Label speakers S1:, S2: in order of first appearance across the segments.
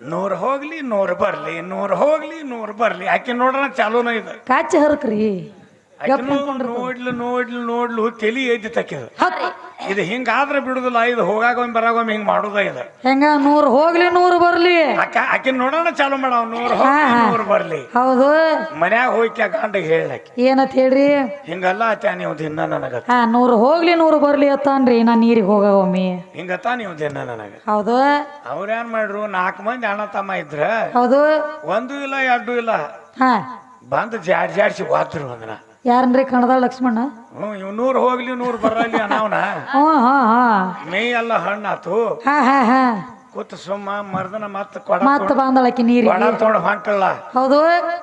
S1: ನೂರ್ ಹೋಗ್ಲಿ ನೋರ್ ಬರ್ಲಿ ನೂರ್ ಹೋಗ್ಲಿ ನೋರ್ ಬರ್ಲಿ. ಆಕೆ ನೋಡ್ರ ಚಾಲೂನ ಇದು.
S2: ಕಾಚಿ ಹರಕ್ರಿ.
S1: ನೋಡ್ಲು ನೋಡ್ಲು ನೋಡ್ಲು ತಲಿ ಐತಿ ತಕ್ಕಿದ ಇದು ಹಿಂಗಾದ್ರೆ ಬಿಡುದಿಲ್ಲ ಇದು ಹೋಗಾಗೊಮ್ಮೆ ಬರಾಗೊಮ್ಮೆ ಹಿಂಗ್ ಮಾಡುದ ಇದು.
S2: ಹೆಂಗ ನೂರ್ ಹೋಗ್ಲಿ ನೂರು ಬರ್ಲಿ.
S1: ಅಕ್ಕ ಆಕಿನ ನೋಡೋಣ ಚಾಲು ಮಾಡವ ನೂರ್ ಹೋಗ್ಲಿ ನೂರ್ ಬರ್ಲಿ.
S2: ಹೌದು.
S1: ಮನ್ಯಾಗ ಹೋಗಿ ಗಂಡ ಹೇಳಕ್ಕೆ
S2: ಏನತ್ ಹೇಳ್ರಿ?
S1: ಹಿಂಗಲ್ಲ ಆತ ನೀವು ದಿನ ನನಗ.
S2: ಹಾ ನೂರು ಹೋಗ್ಲಿ ನೂರು ಬರ್ಲಿ ಅತ್ತಾನ್ರಿ ನಾ ನೀರಿಗೆ ಹೋಗವಮ್ಮಿ
S1: ಹಿಂಗತ್ತ ನೀವು ದಿನ ನನಗ.
S2: ಹೌದು.
S1: ಅವ್ರೇನ್ ಮಾಡ್ರು ನಾಲ್ಕು ಮಂದಿ ಅಣ್ಣ ತಮ್ಮ ಇದ್ರ.
S2: ಹೌದು.
S1: ಒಂದು ಇಲ್ಲ ಎರಡು ಇಲ್ಲ.
S2: ಹಾ.
S1: ಬಂದು ಜಾಡ್ ಜಾಡ್ಸಿ ಬಾತ್ರು ಅಂದನ.
S2: ಯಾರನ್ರಿ ಕಣದಾಳ ಲಕ್ಷ್ಮಣ
S1: ಹ್ಞೂ ಇವ್ ನೂರು ಹೋಗ್ಲಿ ನೂರು ಬರಲಿ ಅನ್ನವನ.
S2: ಹ್ಞೂ ಹಾ ಹಾ
S1: ಮೇ ಎಲ್ಲ ಹಣ್ಣಾತು.
S2: ಹಾ ಹಾ ಹಾ.
S1: ಕೂತ್ ಸುಮ್ಮ ಮರ್ದನ ಮತ್ತ ಕೊಡ
S2: ಮತ್ತ ಬಾಂದಳಕಿ ನೀರು
S1: ಕೊಡ ತೊಗೊಂಡು ಹೊಂಟಲ್ಲ
S2: ಹೌದು.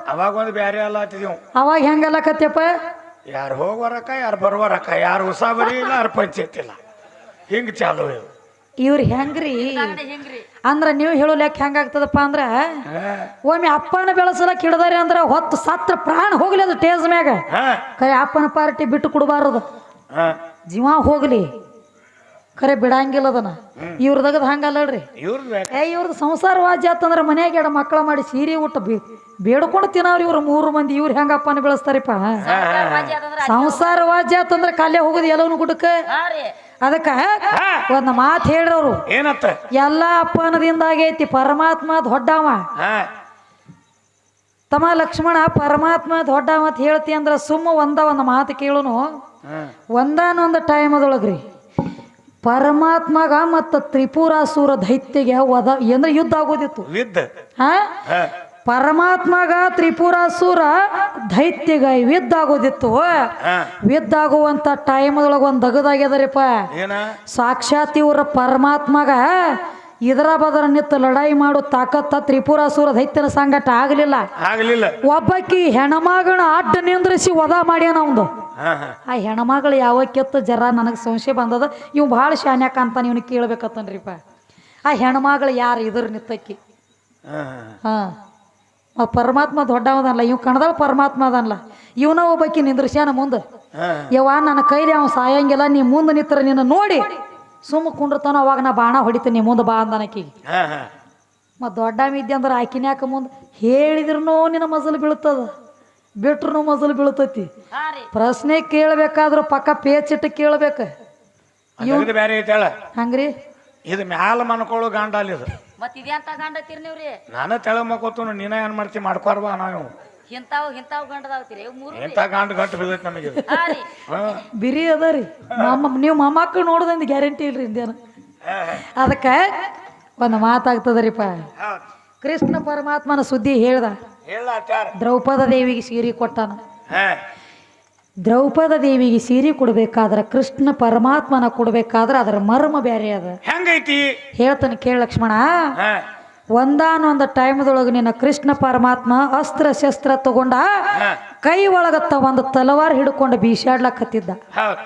S1: ಅವಾಗ ಒಂದು ಬ್ಯಾರೆ ಎಲ್ಲ ಹತ್ತಿದೀವ್
S2: ಅವಾಗ ಹೆಂಗಲ್ಲ ಕತ್ಯಪ್ಪ
S1: ಯಾರು ಹೋಗೋರಕ್ಕ ಯಾರು ಬರುವರಕ್ಕ ಯಾರು ಉಸಾಬರಿ ಇಲ್ಲ ಯಾರು ಪಂಚಾಯತ್ ಇಲ್ಲ. ಹಿಂಗ್ ಚಾಲು ಇವು.
S2: ಇವ್ರು ಹೆಂಗ್ರಿ? ಅಂದ್ರ ನೀವು ಹೇಳೋ ಲೆಕ್ಕ ಹೆಂಗಾಗ್ತದಪ್ಪ ಅಂದ್ರೆ ಒಮ್ಮೆ ಅಪ್ಪನ ಬೆಳೆಸಲ ಹಿಡ್ದಾರೆ ಅಂದ್ರೆ ಹೊತ್ತು ಸತ್ರ ಪ್ರಾಣ ಹೋಗ್ಲಿ ಅದು ಟೇಜ್ ಮ್ಯಾಗ.
S1: ಕರೆ
S2: ಖರೆ ಅಪ್ಪನ ಪಾರ್ಟಿ ಬಿಟ್ಟು ಕೊಡಬಾರದು.
S1: ಹಾ.
S2: ಜೀವ ಹೋಗ್ಲಿ. ಖರೆ ಬಿಡಂಗಿಲ್ಲ ಅದನ್ನ. ಇವ್ರದಾಗದ ಹಂಗಲ್ಲಡ್ರಿ. ಏ ಇವ್ರದ್ದು ಸಂಸಾರ ವಾಜ್ಯ ಆತಂದ್ರ ಮನ್ಯಾಗ ಎಡ ಮಕ್ಕಳ ಮಾಡಿ ಸೀರೆ ಊಟ ಬಿ ಬೇಡ್ಕೊಂಡು ತಿನ್ನವ್ರಿ ಇವ್ರು ಮೂರು ಮಂದಿ. ಇವ್ರು ಹೆಂಗ ಅಪ್ಪನ ಬೆಳೆಸ್ತಾರಿಪ್ಪ? ಸಂಸಾರ ವಾಜ್ಯ ಆತಂದ್ರ ಕಾಲೇ ಹೋಗುದು ಎಲ್ಲವನು ಗುಡಕ? ಅದಕ್ಕ ಒಂದ್ ಮಾತು ಹೇಳ್ರವ್ರು.
S1: ಏನತ್ತ?
S2: ಎಲ್ಲ ಅಪ್ಪನದಿಂದ ಆಗೈತಿ ಪರಮಾತ್ಮ ದೊಡ್ಡವ ತಮ್ಮ ಲಕ್ಷ್ಮಣ ಪರಮಾತ್ಮ ದೊಡ್ಡ ಅಂತ ಹೇಳ್ತಿ ಅಂದ್ರ ಸುಮ್ಮ ಒಂದ ಒಂದು ಮಾತು ಕೇಳುನು.
S1: ಒಂದಾನೊಂದ
S2: ಒಂದಾನೊಂದು ಟೈಮ್ ಅದೊಳಗ್ರಿ ಪರಮಾತ್ಮಗ ಮತ್ತು ತ್ರಿಪುರಾಸುರ ದೈತ್ಯಗೆ ವದ ಅಂದ್ರೆ ಯುದ್ಧ ಆಗೋದಿತ್ತು.
S1: ಯುದ್ಧ.
S2: ಹಾ?
S1: ಹಾ.
S2: ಪರಮಾತ್ಮಗ ತ್ರಿಪುರಾಸುರ ದೈತ್ಯಗ ವಿದ್ದಾಗೋದಿತ್ತು. ವಿದ್ದಾಗುವಂತ
S1: ಟೈಮ್
S2: ಯುದ್ಧ ಒಂದ್ ದಗದಾಗ್ಯದರಿಪ್ಪ. ಸಾಕ್ಷಾತ್ ಇವ್ರ ಪರಮಾತ್ಮಗ ಇದರ ಬದರ ನಿತ್ತು ಲಡಾಯಿ ಮಾಡೋ ತಾಕತ್ತ ತ್ರಿಪುರಾಸುರ ದೈತ್ಯನ ಸಂಗಟ ಆಗಲಿಲ್ಲ.
S1: ಆಗ್ಲಿಲ್ಲ.
S2: ಒಬ್ಬಾಕಿ ಹೆಣಮಗಳ ಅಡ್ಡ ನಿಂದ್ರಿಸಿ ಒದ ಮಾಡ್ಯಾನ ಅವಂದು. ಆ ಹೆಣಮಗಳು ಆ ಕೆತ್ತ ಜರ ನನಗೆ ಸಂಶಯ ಬಂದದ. ಇವ್ ಭಾಳ ಶಾನ್ಯಾಕ ಅಂತ ಇವನು ಕೇಳ್ಬೇಕತ್ತನ್ರಿಪ್ಪ. ಆ ಹೆಣ್ಮಗಳು ಯಾರು ಇದ್ರ ನಿತ್ತಕ್ಕಿ
S1: ಹಾ.
S2: ಆ ಪರಮಾತ್ಮ ದೊಡ್ಡವದಲ್ಲ ಇವ್ ಕಣದಾಗ ಪರಮಾತ್ಮ ಅದನ್ಲ. ಇವನ ಒಬ್ಬಾಕಿ ನಿಂದ್ರಿಸ್ಯಾನ ಮುಂದೆ?
S1: ಯವಾ
S2: ಯವ್ವ ನನ್ನ ಕೈಲಿ ಅವ ಸಾಯಂಗಿಲ್ಲ ನೀ ಮುಂದೆ ನಿತ್ರ ನಿನ್ನ ನೋಡಿ. ಸುಮ್ಮ ಕುಂಡಿರ್ತಾನ ಅವಾಗ ನಾ ಬಾಣ ಹೊಡಿತೀನಿ ಮುಂದೆ ಬಾ ಅಂದನಕಿ
S1: ಹಾ ಹಾ.
S2: ಮತ್ತು ದೊಡ್ಡ ಇದ್ದೆ ಅಂದ್ರೆ ಆಕಿನ್ಯಾಕ ಮುಂದೆ ಹೇಳಿದ್ರೂ ನಿನ್ನ ಮಜಲು ಬೀಳ್ತದ. ಬಿಟ್ರು ಮಜಲು ಬೀಳ್ತೈತಿ. ಪ್ರಶ್ನೆ ಕೇಳಬೇಕಾದ್ರೂ ಪಕ್ಕ ಪೇಚಿಟ್ಟು ಕೇಳ್ಬೇಕು. ಹಂಗ್ರಿ?
S1: ಇದು ಮ್ಯಾಲ ಮನ್ಕೊಳ್ಳೋ ಗಾಂಡ ಇದು.
S3: ಮತ್ ಇದ್ಯಾಂತ ಗಂಡತ್ತೀರಿ ನೀವ್ರಿ?
S1: ನಾನು ತೆಳ ಮಕ್ಕೋತನು ನೀನ ಏನ್ ಮಾಡ್ತಿ? ಮಾಡ್ಕೋರ್ವಾ ನಾವು
S3: ಇಂತಾವ್ ಇಂತಾವ್ ಗಂಡದಾವ್ತೀರಿ ಮೂರು
S1: ಎಂತ ಗಾಂಡ್ ಗಂಟು ಬಿದ್ದೈತಿ ನಮಗೆ. ಇದು.
S3: ಹಾ ರೀ.
S1: ಹಾ.
S2: ಬಿರಿ ಅದ ರೀ. ಮಮ್ಮ ನೀವು ಮೊಮ್ಮಕ್ಕಳು ನೋಡ್ದಂದು ಗ್ಯಾರಂಟಿ ಇಲ್ರಿ ಇಂದೇನು ಅದಕ್ಕೆ ಒಂದು ಮಾತಾಗ್ತದರಿಪ್ಪ
S1: ಹೌದ್.
S2: ಕೃಷ್ಣ ಪರಮಾತ್ಮನ ಸುದ್ದಿ ಹೇಳ್ದ.
S1: ಹೇಳ ಆಚಾರ
S2: ದ್ರೌಪದ ದೇವಿಗೆ ಸೀರೆ ಕೊಟ್ಟಾನ.
S1: ಹಾ.
S2: ದ್ರೌಪದ ದೇವಿಗೆ ಸೀರೆ ಕೊಡ್ಬೇಕಾದ್ರೆ ಕೃಷ್ಣ ಪರಮಾತ್ಮನ ಕೊಡ್ಬೇಕಾದ್ರೆ ಅದರ ಮರ್ಮ ಬೇರೆ ಅದ.
S1: ಹೆಂಗೈತಿ?
S2: ಹೇಳ್ತಾನೆ ಕೇಳ ಲಕ್ಷ್ಮಣ. ಒಂದಾನೊಂದ ಟೈಮ್ದೊಳಗೆ ನಿನ್ನ ಕೃಷ್ಣ ಪರಮಾತ್ಮ ಅಸ್ತ್ರ ಶಸ್ತ್ರ ತಗೊಂಡ ಕೈ ಒಳಗತ್ತ ಒಂದು ತಲವಾರ್ ಹಿಡ್ಕೊಂಡು ಬೀಸಾಡ್ಲಕತ್ತಿದ್ದ.
S1: ಹೌದ್.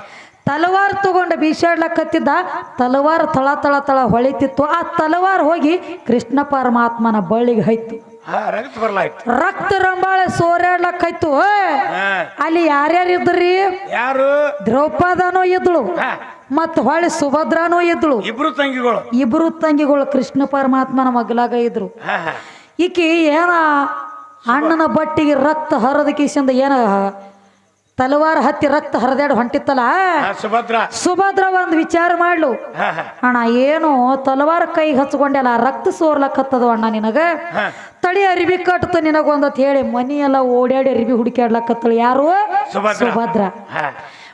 S2: ತಲವಾರ್ ತಗೊಂಡ ಬೀಸಾಡ್ಲಕತ್ತಿದ್ದ ತಲವಾರ್ ತಳ ತಳ ತಳ ಹೊಳಿತಿತ್ತು. ಆ ತಲವಾರ್ ಹೋಗಿ ಕೃಷ್ಣ ಪರಮಾತ್ಮನ ಬಳ್ಳಿಗೆ ಹೈತು
S1: ಹಾ ರಗತ್ ಬರ್ಲಾಯ್ತು.
S2: ರಕ್ತ ರಂಬಾಳೆ ಸೋರ್ಯಾಡ್ಲಕ್ಕೈತು
S1: ಹಾ.
S2: ಅಲ್ಲಿ ಯಾರ್ಯಾರು ಇದ್ರಿ?
S1: ಯಾರು?
S2: ದ್ರೌಪದನೂ ಇದ್ಳು ಮತ್ ಹೊಳೆ ಸುಭದ್ರಾನೂ ಇದ್ಳು.
S1: ಇಬ್ರು ತಂಗಿಗಳು.
S2: ಇಬ್ರು ತಂಗಿಗಳು ಕೃಷ್ಣ ಪರಮಾತ್ಮನ ಮಗಲಾಗ ಇದ್ರು. ಈಕಿ ಏನ ಅಣ್ಣನ ಬಟ್ಟಿಗೆ ರಕ್ತ ಹರದ ಕಿಸಿಂದ ಏನ ತಲವಾರ ಹತ್ತಿ ರಕ್ತ ಹರಿದಾಡಿ ಹೊಂಟಿತ್ತಲ್ಲ?
S1: ಸುಭದ್ರ.
S2: ಸುಭದ್ರ ಒಂದ್ ವಿಚಾರ ಮಾಡ್ಲು. ಅಣ್ಣ ಏನು ತಲವಾರ ಕೈಗೆ ಹಚ್ಕೊಂಡೆಲ್ಲ ರಕ್ತ ಸೋರ್ಲಕ್ಕತ್ತದ ಅಣ್ಣ ನಿನಗ?
S1: ತಳಿ
S2: ತಡಿ ಅರಿವಿ ಕಟ್ತ ನಿನಗೊಂದತ್ ಹೇಳಿ ಮನಿ ಎಲ್ಲ ಓಡಾಡಿ ಅರಿವಿ ಹುಡುಕ್ಯಾಡ್ಲಕತ್ತಳು ಯಾರು?
S1: ಸುಭದ್ರ.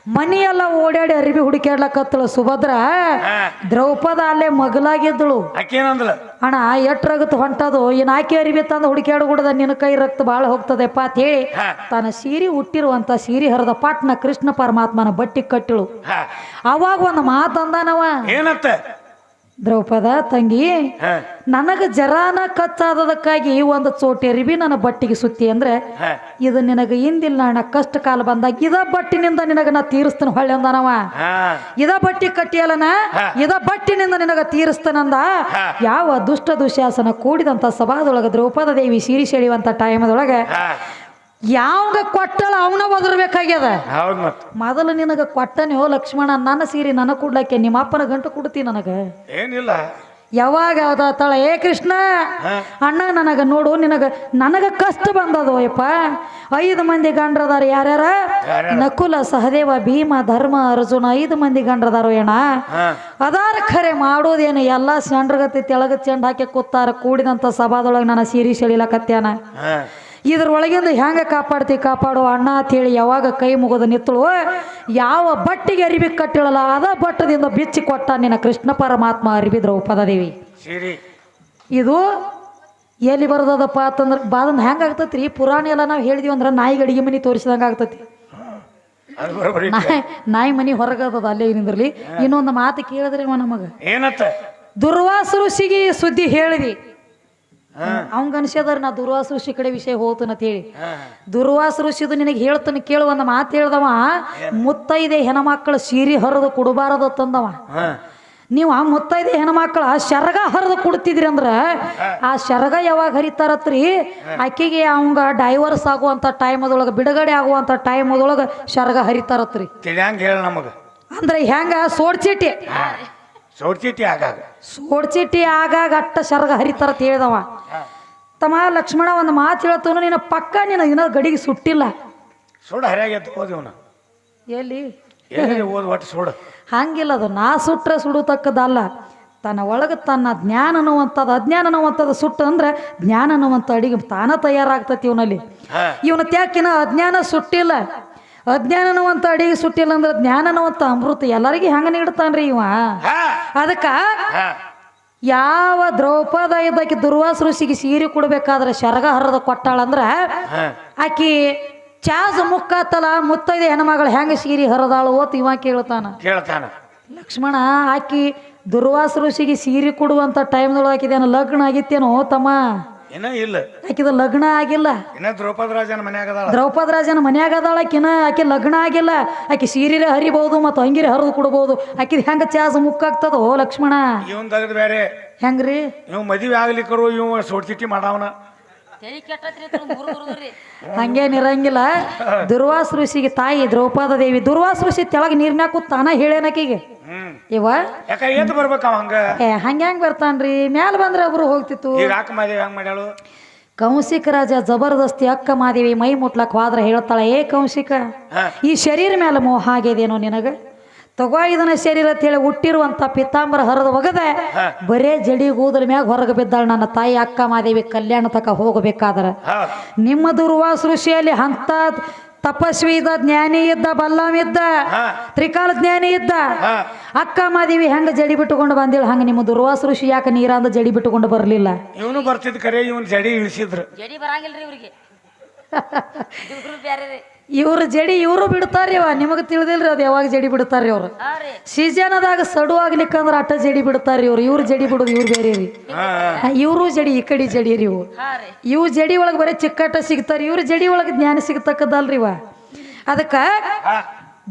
S2: ಸುಭದ್ರ
S1: ಹಾ
S2: ಮನಿ ಎಲ್ಲ ಓಡಾಡಿ ಅರಿವಿ ಹುಡುಕ್ಯಾಡ್ಲಕತ್ತಳು ಸುಭದ್ರ. ದ್ರೌಪದ ಅಲ್ಲೇ ಮಗಲಾಗಿದ್ದಳು.
S1: ಆಕೇನಂದ್ಲ?
S2: ಅಣ್ಣ ಎಟ್ರಾಗತ್ ಹೊಂಟದು? ಏನ್ ಆಕೆ ಅರಿವಿ ತಂದು ಕೂಡದ ನಿನ್ನ ಕೈ ರಕ್ತ ಭಾಳ ಹೋಗ್ತದೆಪ್ಪ ಅಂತ ಹೇಳಿ. ತನ್ನ ಸೀರೆ ಹುಟ್ಟಿರುವಂತ ಸೀರೆ ಹರಿದ ಪಾಟ್ನ ಕೃಷ್ಣ ಪರಮಾತ್ಮನ ಬಟ್ಟಿ ಕಟ್ಟಿಳು. ಅವಾಗ ಒಂದು ಮಾತಂದಾನವ
S1: ಏನತ್ತ?
S2: ದ್ರೌಪದ ತಂಗಿ ನನಗ ಜರಾನ ಕಚ್ಚಾದದಕ್ಕಾಗಿ ಒಂದು ಚೋಟಿ ಅರಿವಿ ನನ್ನ ಬಟ್ಟಿಗೆ ಸುತ್ತಿ ಅಂದ್ರೆ ಇದು ನಿನಗ ಇಂದಿಲ್ಲ ಅಣ್ಣ ಕಷ್ಟ ಕಾಲ ಬಂದಾಗ ಇದ ಬಟ್ಟಿನಿಂದ ನಿನಗ ನಾ ತೀರಿಸ್ತೇನೆ ಹೊಳ್ಳೆ ಅಂದನವ. ಇದ ಬಟ್ಟಿ ಕಟ್ಟಿಯಲ್ಲನ. ಇದ ಬಟ್ಟಿನಿಂದ ನಿನಗ ತೀರಿಸ್ತೇನಂದ. ಯಾವ ದುಷ್ಟ ದುಶ್ಯಾಸನ ಕೂಡಿದಂತ ಸಭಾದೊಳಗ ದ್ರೌಪದ ದೇವಿ ಸೀರಿ ಸೆಳೆಯುವಂತ ಟೈಮದೊಳಗೆ ಯಾವಂಗ ಕೊಟ್ಟಳ ಅವನ ಒದರ್ಬೇಕಾಗ್ಯದ?
S1: ಹೌದ್ ಮತ್.
S2: ಮೊದಲು ನಿನಗ ಕೊಟ್ಟನೋ ಲಕ್ಷ್ಮಣ ನನ್ನ ಸೀರೆ ನನಗೆ ಕೊಡ್ಲಕ್ಕೆ ನಿಮ್ಮ ಅಪ್ಪನ ಗಂಟು ಕೊಡ್ತಿ ನನಗ?
S1: ಏನಿಲ್ಲ.
S2: ಯಾವಾಗ ಅವತಾಳ ಏ ಕೃಷ್ಣ ಅಣ್ಣ ನನಗ ನೋಡು ನಿನಗ ನನಗ ಕಷ್ಟ ಬಂದದೋ ಯಪ್ಪ ಐದು ಮಂದಿ ಗಂಡ್ರದಾರ ಯಾರ್ಯಾರ? ನಕುಲ ಸಹದೇವ ಭೀಮ ಧರ್ಮ ಅರ್ಜುನ ಐದು ಮಂದಿ ಗಂಡ್ರದಾರ
S1: ಏಣ
S2: ಅದಾರ ಖರೆ ಮಾಡೋದೇನು? ಎಲ್ಲ ಸಂಡ್ರಗತಿ ತೆಳಗ ಚೆಂಡ್ ಹಾಕಿ ಕೂತಾರ ಕೂಡಿದಂಥ ಸಭಾದೊಳಗೆ ನನ್ನ ಸೀರೆ ಸೆಳಿಲಕತ್ಯಾನ. ಇದ್ರೊಳಗಿಂದ ಹೆಂಗ ಕಾಪಾಡ್ತಿ? ಕಾಪಾಡು ಅಣ್ಣ ಅಂತೇಳಿ ಯಾವಾಗ ಕೈ ಮುಗಿದು ನಿತ್ತಳು ಯಾವ ಬಟ್ಟಿಗೆ ಅರಿವಿ ಕಟ್ಟಿಳಲ್ಲ ಅದ ಬಟ್ಟದಿಂದ ಬಿಚ್ಚಿ ಕೊಟ್ಟ ನಿನ್ನ ಕೃಷ್ಣ ಪರಮಾತ್ಮ ಅರಿವಿ
S1: ದ್ರೌಪದೇವಿ
S2: ಇದು ಎಲ್ಲಿ ಬರೋದಪ್ಪ ಅಂತಂದ್ರೆ ಬಾದನ್ ಹೆಂಗೆ ಆಗ್ತೈತಿ ರೀ ಪುರಾಣ ಎಲ್ಲ ನಾವು ಹೇಳಿದೀವಿ ಅಂದ್ರೆ ನಾಯಿಗೆ ಅಡಿಗೆ ಮನೆ ತೋರಿಸಿದಂಗ ಆಗ್ತೈತಿ. ನಾಯಿ ನಾಯಿ ಮನೆ ಹೊರಗದ ಅಲ್ಲೇ ನಿಂದ್ರಲಿ. ಇನ್ನೊಂದು ಮಾತು ಕೇಳಿದ್ರಿ ನಮಗೆ.
S1: ಏನತ್ತ
S2: ದುರ್ವಾಸ ಋಷಿಗೆ ಸುದ್ದಿ ಹೇಳಿದಿ. ಅವಂಗ ಅನ್ಸದಾರ ನಾ ದುರ್ವಾಸ ಋಷಿ ಕಡೆ ವಿಷಯ ಹೋಗ್ತಾನ ಅಂತ ಹೇಳಿ. ದುರ್ವಾಸ ಋಷಿದು ನಿನಗೆ ಹೇಳ್ತಾನೆ ಕೇಳು ಒಂದು ಮಾತು ಹೇಳ್ದವ. ಮುತ್ತೈದೆ ಹೆಣ್ಮಕ್ಳು ಸೀರೆ ಹರಿದು ಕೊಡಬಾರದು ತಂದವ. ನೀವು ಆ ಮುತ್ತೈದೆ ಹೆಣ್ಮಕ್ಳ ಶರಗ ಹರಿದು ಕೊಡ್ತಿದ್ರಿ ಅಂದ್ರ ಆ ಶರಗ ಯಾವಾಗ ಹರಿತಾರತ್ರಿ? ಆಕೆಗೆ ಅವಂಗ ಡೈವರ್ಸ್ ಆಗುವಂಥ ಟೈಮದೊಳಗೆ ಬಿಡುಗಡೆ ಆಗುವಂಥ ಟೈಮದೊಳಗೆ ಶರಗ ಹರಿತಾರತ್ರಿ.
S1: ತಿಳಿಯಂಗ ಹೇಳ ನಮಗೆ.
S2: ಅಂದ್ರೆ ಹೆಂಗ? ಸೋಡ್ಚಿಟ್ಟಿ
S1: ಸೌಡ್ಚಿಟ್ಟಿ ಆಗಾಗ.
S2: ಸೋಡ್ಚಿಟ್ಟಿ ಆಗಾಗ ಅಟ್ಟ ಶರಗ ಹರಿತಾರ ಹೇಳ್ದವ. ತಮ್ಮ ಲಕ್ಷ್ಮಣ ಒಂದು ಮಾತು ಹೇಳ್ತವನು ನಿನ್ನ ಪಕ್ಕ ನಿನ್ನ ಇನ್ನೂ ಗಡಿಗೆ ಸುಟ್ಟಿಲ್ಲ.
S1: ಸುಡ ಹರಿಯಾಗಿ ಎದ್ದು ಹೋದಿವನ
S2: ಎಲ್ಲಿ?
S1: ಎಲ್ಲಿ ಓದ್ ಒಟ್ಟು ಸುಡು
S2: ಹಂಗಿಲ್ಲ ಅದು ನಾ ಸುಟ್ರೆ ಸುಡತಕ್ಕದಲ್ಲ ತನ್ನ ಒಳಗೆ ತನ್ನ ಜ್ಞಾನ ಅನ್ನುವಂಥದ್ದು ಅಜ್ಞಾನ ಅನ್ನುವಂಥದ್ದು ಸುಟ್ಟು ಅಂದ್ರೆ ಜ್ಞಾನ ಅನ್ನುವಂಥ ಅಡಿಗೆ ತಾನ ತಯಾರಾಗ್ತತಿ ಇವನಲ್ಲಿ. ಇವನ ತ್ಯಾಕಿನ ಅಜ್ಞಾನ ಸುಟ್ಟಿಲ್ಲ. ಅಜ್ಞಾನ ಅನ್ನುವಂಥ ಅಡಿಗೆ ಸುಟ್ಟಿಲ್ಲ ಅಂದ್ರೆ ಜ್ಞಾನನವಂತ ಅಮೃತ ಎಲ್ಲರಿಗೆ ಹೆಂಗ ನೀಡ್ತಾನ್ರಿ ಇವ? ಅದಕ್ಕ ಯಾವ ದ್ರೌಪದ ಇದ್ದಕ್ಕೆ ದುರ್ವಾಸ ಋಷಿಗೆ ಸೀರೆ ಕೊಡ್ಬೇಕಾದ್ರೆ ಶರಗ ಹರದ ಕೊಟ್ಟಾಳ
S1: ಅಂದ್ರ
S2: ಆಕಿ ಚಾಜ್ ಮುಕ್ಕಾತಲ್ಲ ಮುತ್ತೈದೆ ಹೆಣ್ಮಗಳು ಹೆಂಗ ಸೀರೆ ಹರದಾಳು ಓತ್ ಇವ ಕೇಳ್ತಾನ.
S1: ಕೇಳ್ತಾನ.
S2: ಲಕ್ಷ್ಮಣ ಆಕಿ ದುರ್ವಾಸ ಋಷಿಗೆ ಸೀರೆ ಕೊಡುವಂತ ಟೈಮ್ದೊಳಗೆ ಆಕಿದೇನು ಲಗ್ನ ಆಗಿತ್ತೇನೋ ತಮ್ಮ?
S1: ಇನ್ನ ಇಲ್ಲ.
S2: ಆಕಿದ ಲಗ್ನ ಆಗಿಲ್ಲ.
S1: ಇನ್ನ ದ್ರೌಪದ ರಾಜನ ಮನ್ಯಾಗ ಅದಾಳ.
S2: ದ್ರೌಪದ ರಾಜನ ಮನ್ಯಾಗ ಅದಾಳ. ಆಕಿನ ಆಕಿ ಲಗ್ನ ಆಗಿಲ್ಲ. ಆಕಿ ಸೀರೆ ಹರಿಬಹುದು ಮತ್ತು ಅಂಗಿರಿ ಹರಿದು ಕೊಡಬಹುದು ಆಕಿದ ಹೆಂಗ ಚಾಸ್ ಮುಕ್ಕಾಗ್ತದ ಓ ಲಕ್ಷ್ಮಣ?
S1: ಇವನ್ ತೆಗೆದು ಬೇರೆ
S2: ಹೆಂಗ್ರಿ?
S1: ಇವ್ ಮದುವೆ ಆಗ್ಲಿಕ್ಕರು ಇವ್ ಸೋಡ್ಚಿಟ್ಟಿ ಮಾಡವನ.
S3: ತಲೆ ಕೆಟ್ಟತ್ರಿ
S2: ಹಂಗೇನಿರಂಗಿಲ್ಲ ದುರ್ವಾಸ ಋಷಿಗೆ ತಾಯಿ ದ್ರೌಪದ ದೇವಿ ದುರ್ವಾಸ ಋಷಿ ತೆಳಗೆ ನೀರ್ನ್ಯಾಗ ಕೂತ್ ತಾನ ಹೇಳೇನಕಿಗೆ ಇವ?
S1: ಯಾಕ ಎದ್ದು ಬರ್ಬೇಕ ಹಂಗ?
S2: ಏ ಹಂಗ ಹೆಂಗ್ ಬರ್ತಾನ್ರಿ? ಮ್ಯಾಲ ಬಂದ್ರೆ ಒಬ್ರು ಹೋಗ್ತಿತ್ತು.
S1: ಈಗ ಹಾಕ ಮದುವೆ ಹೆಂಗ್ ಮಾಡ್ಯಾಳು?
S2: ಕೌಶಿಕ ರಾಜ ಜಬರ್ದಸ್ತಿ ಅಕ್ಕ ಮಾದೇವಿ ಮೈ ಮುಟ್ಲಕ್ ಹೋದ್ರ ಹೇಳ್ತಾಳ ಏ ಕೌಶಿಕ ಈ ಶರೀರ ಮೇಲೆ ಮೋಹ ಆಗ್ಯದೇನೋ ನಿನಗ? ತಗೋ ಇದನ್ನ ಶರೀರ ಅಂತ ಹೇಳಿ ಹುಟ್ಟಿರುವಂತ ಪಿತಾಂಬರ ಹರಿದು ಒಗದೆ ಬರೇ ಜಡಿ ಕೂದಲ ಮ್ಯಾಗ ಹೊರಗೆ ಬಿದ್ದಾಳ ನನ್ನ ತಾಯಿ ಅಕ್ಕ ಮಾದೇವಿ ಕಲ್ಯಾಣ ತಕ ಹೋಗಬೇಕಾದ್ರ. ನಿಮ್ಮ ದುರ್ವಾಸ ಋಷಿಯಲ್ಲಿ ಹಂತ ತಪಸ್ವಿ ಇದ್ದ ಜ್ಞಾನಿ ಇದ್ದ ಬಲ್ಲಾಮ್ ಇದ್ದ ತ್ರಿಕಾಲ ಜ್ಞಾನಿ ಇದ್ದ. ಅಕ್ಕ ಮಾದೇವಿ ಹೆಂಗ ಜಡಿ ಬಿಟ್ಟುಕೊಂಡು ಬಂದಿಲ್ಲ ಹಂಗ ನಿಮ್ಮ ದುರ್ವಾಸ ಋಷಿ ಯಾಕೆ ನೀರಂದ ಜಡಿ ಬಿಟ್ಟುಕೊಂಡು ಬರಲಿಲ್ಲ.
S1: ಇವನು ಬರ್ತಿದ್ ಕರೆ ಇವನು ಜಡಿ ಇಳಿಸಿದ್ರು.
S3: ಜಡಿ ಬರಂಗಿಲ್ರಿ ಇವ್ರಿಗೆ. ಇವ್ರು
S2: ಜಡಿ ಇವರು ಬಿಡ್ತಾರ್ರಿ ಅವ. ನಿಮಗೆ ತಿಳಿದಿಲ್ರಿ ಅದು ಯಾವಾಗ ಜಡಿ ಬಿಡ್ತಾರ್ರಿ ಅವ್ರು. ಸೀಸನದಾಗ ಸಡು ಆಗ್ಲಿಕ್ಕಂದ್ರ ಅಟ್ಟ ಜಡಿ ಬಿಡ್ತಾರ್ರಿ ಇವ್ರು. ಇವ್ರ ಜಡಿ ಬಿಡೋದು ಇವ್ರು ಬೇರೆ ರೀ. ಇವರು ಜಡಿ ಈ ಕಡೆ ಜಡಿ ರೀ ಇವು. ಇವು ಜಡಿ ಒಳಗೆ ಬರೀ ಚಿಕ್ಕಟ್ಟ ಸಿಗ್ತಾರ ಇವ್ರ ಜಡಿ ಒಳಗೆ ಜ್ಞಾನ ಸಿಗ್ತಕ್ಕದಲ್ರಿ ಇವ. ಅದಕ್ಕ
S1: ಹಾ.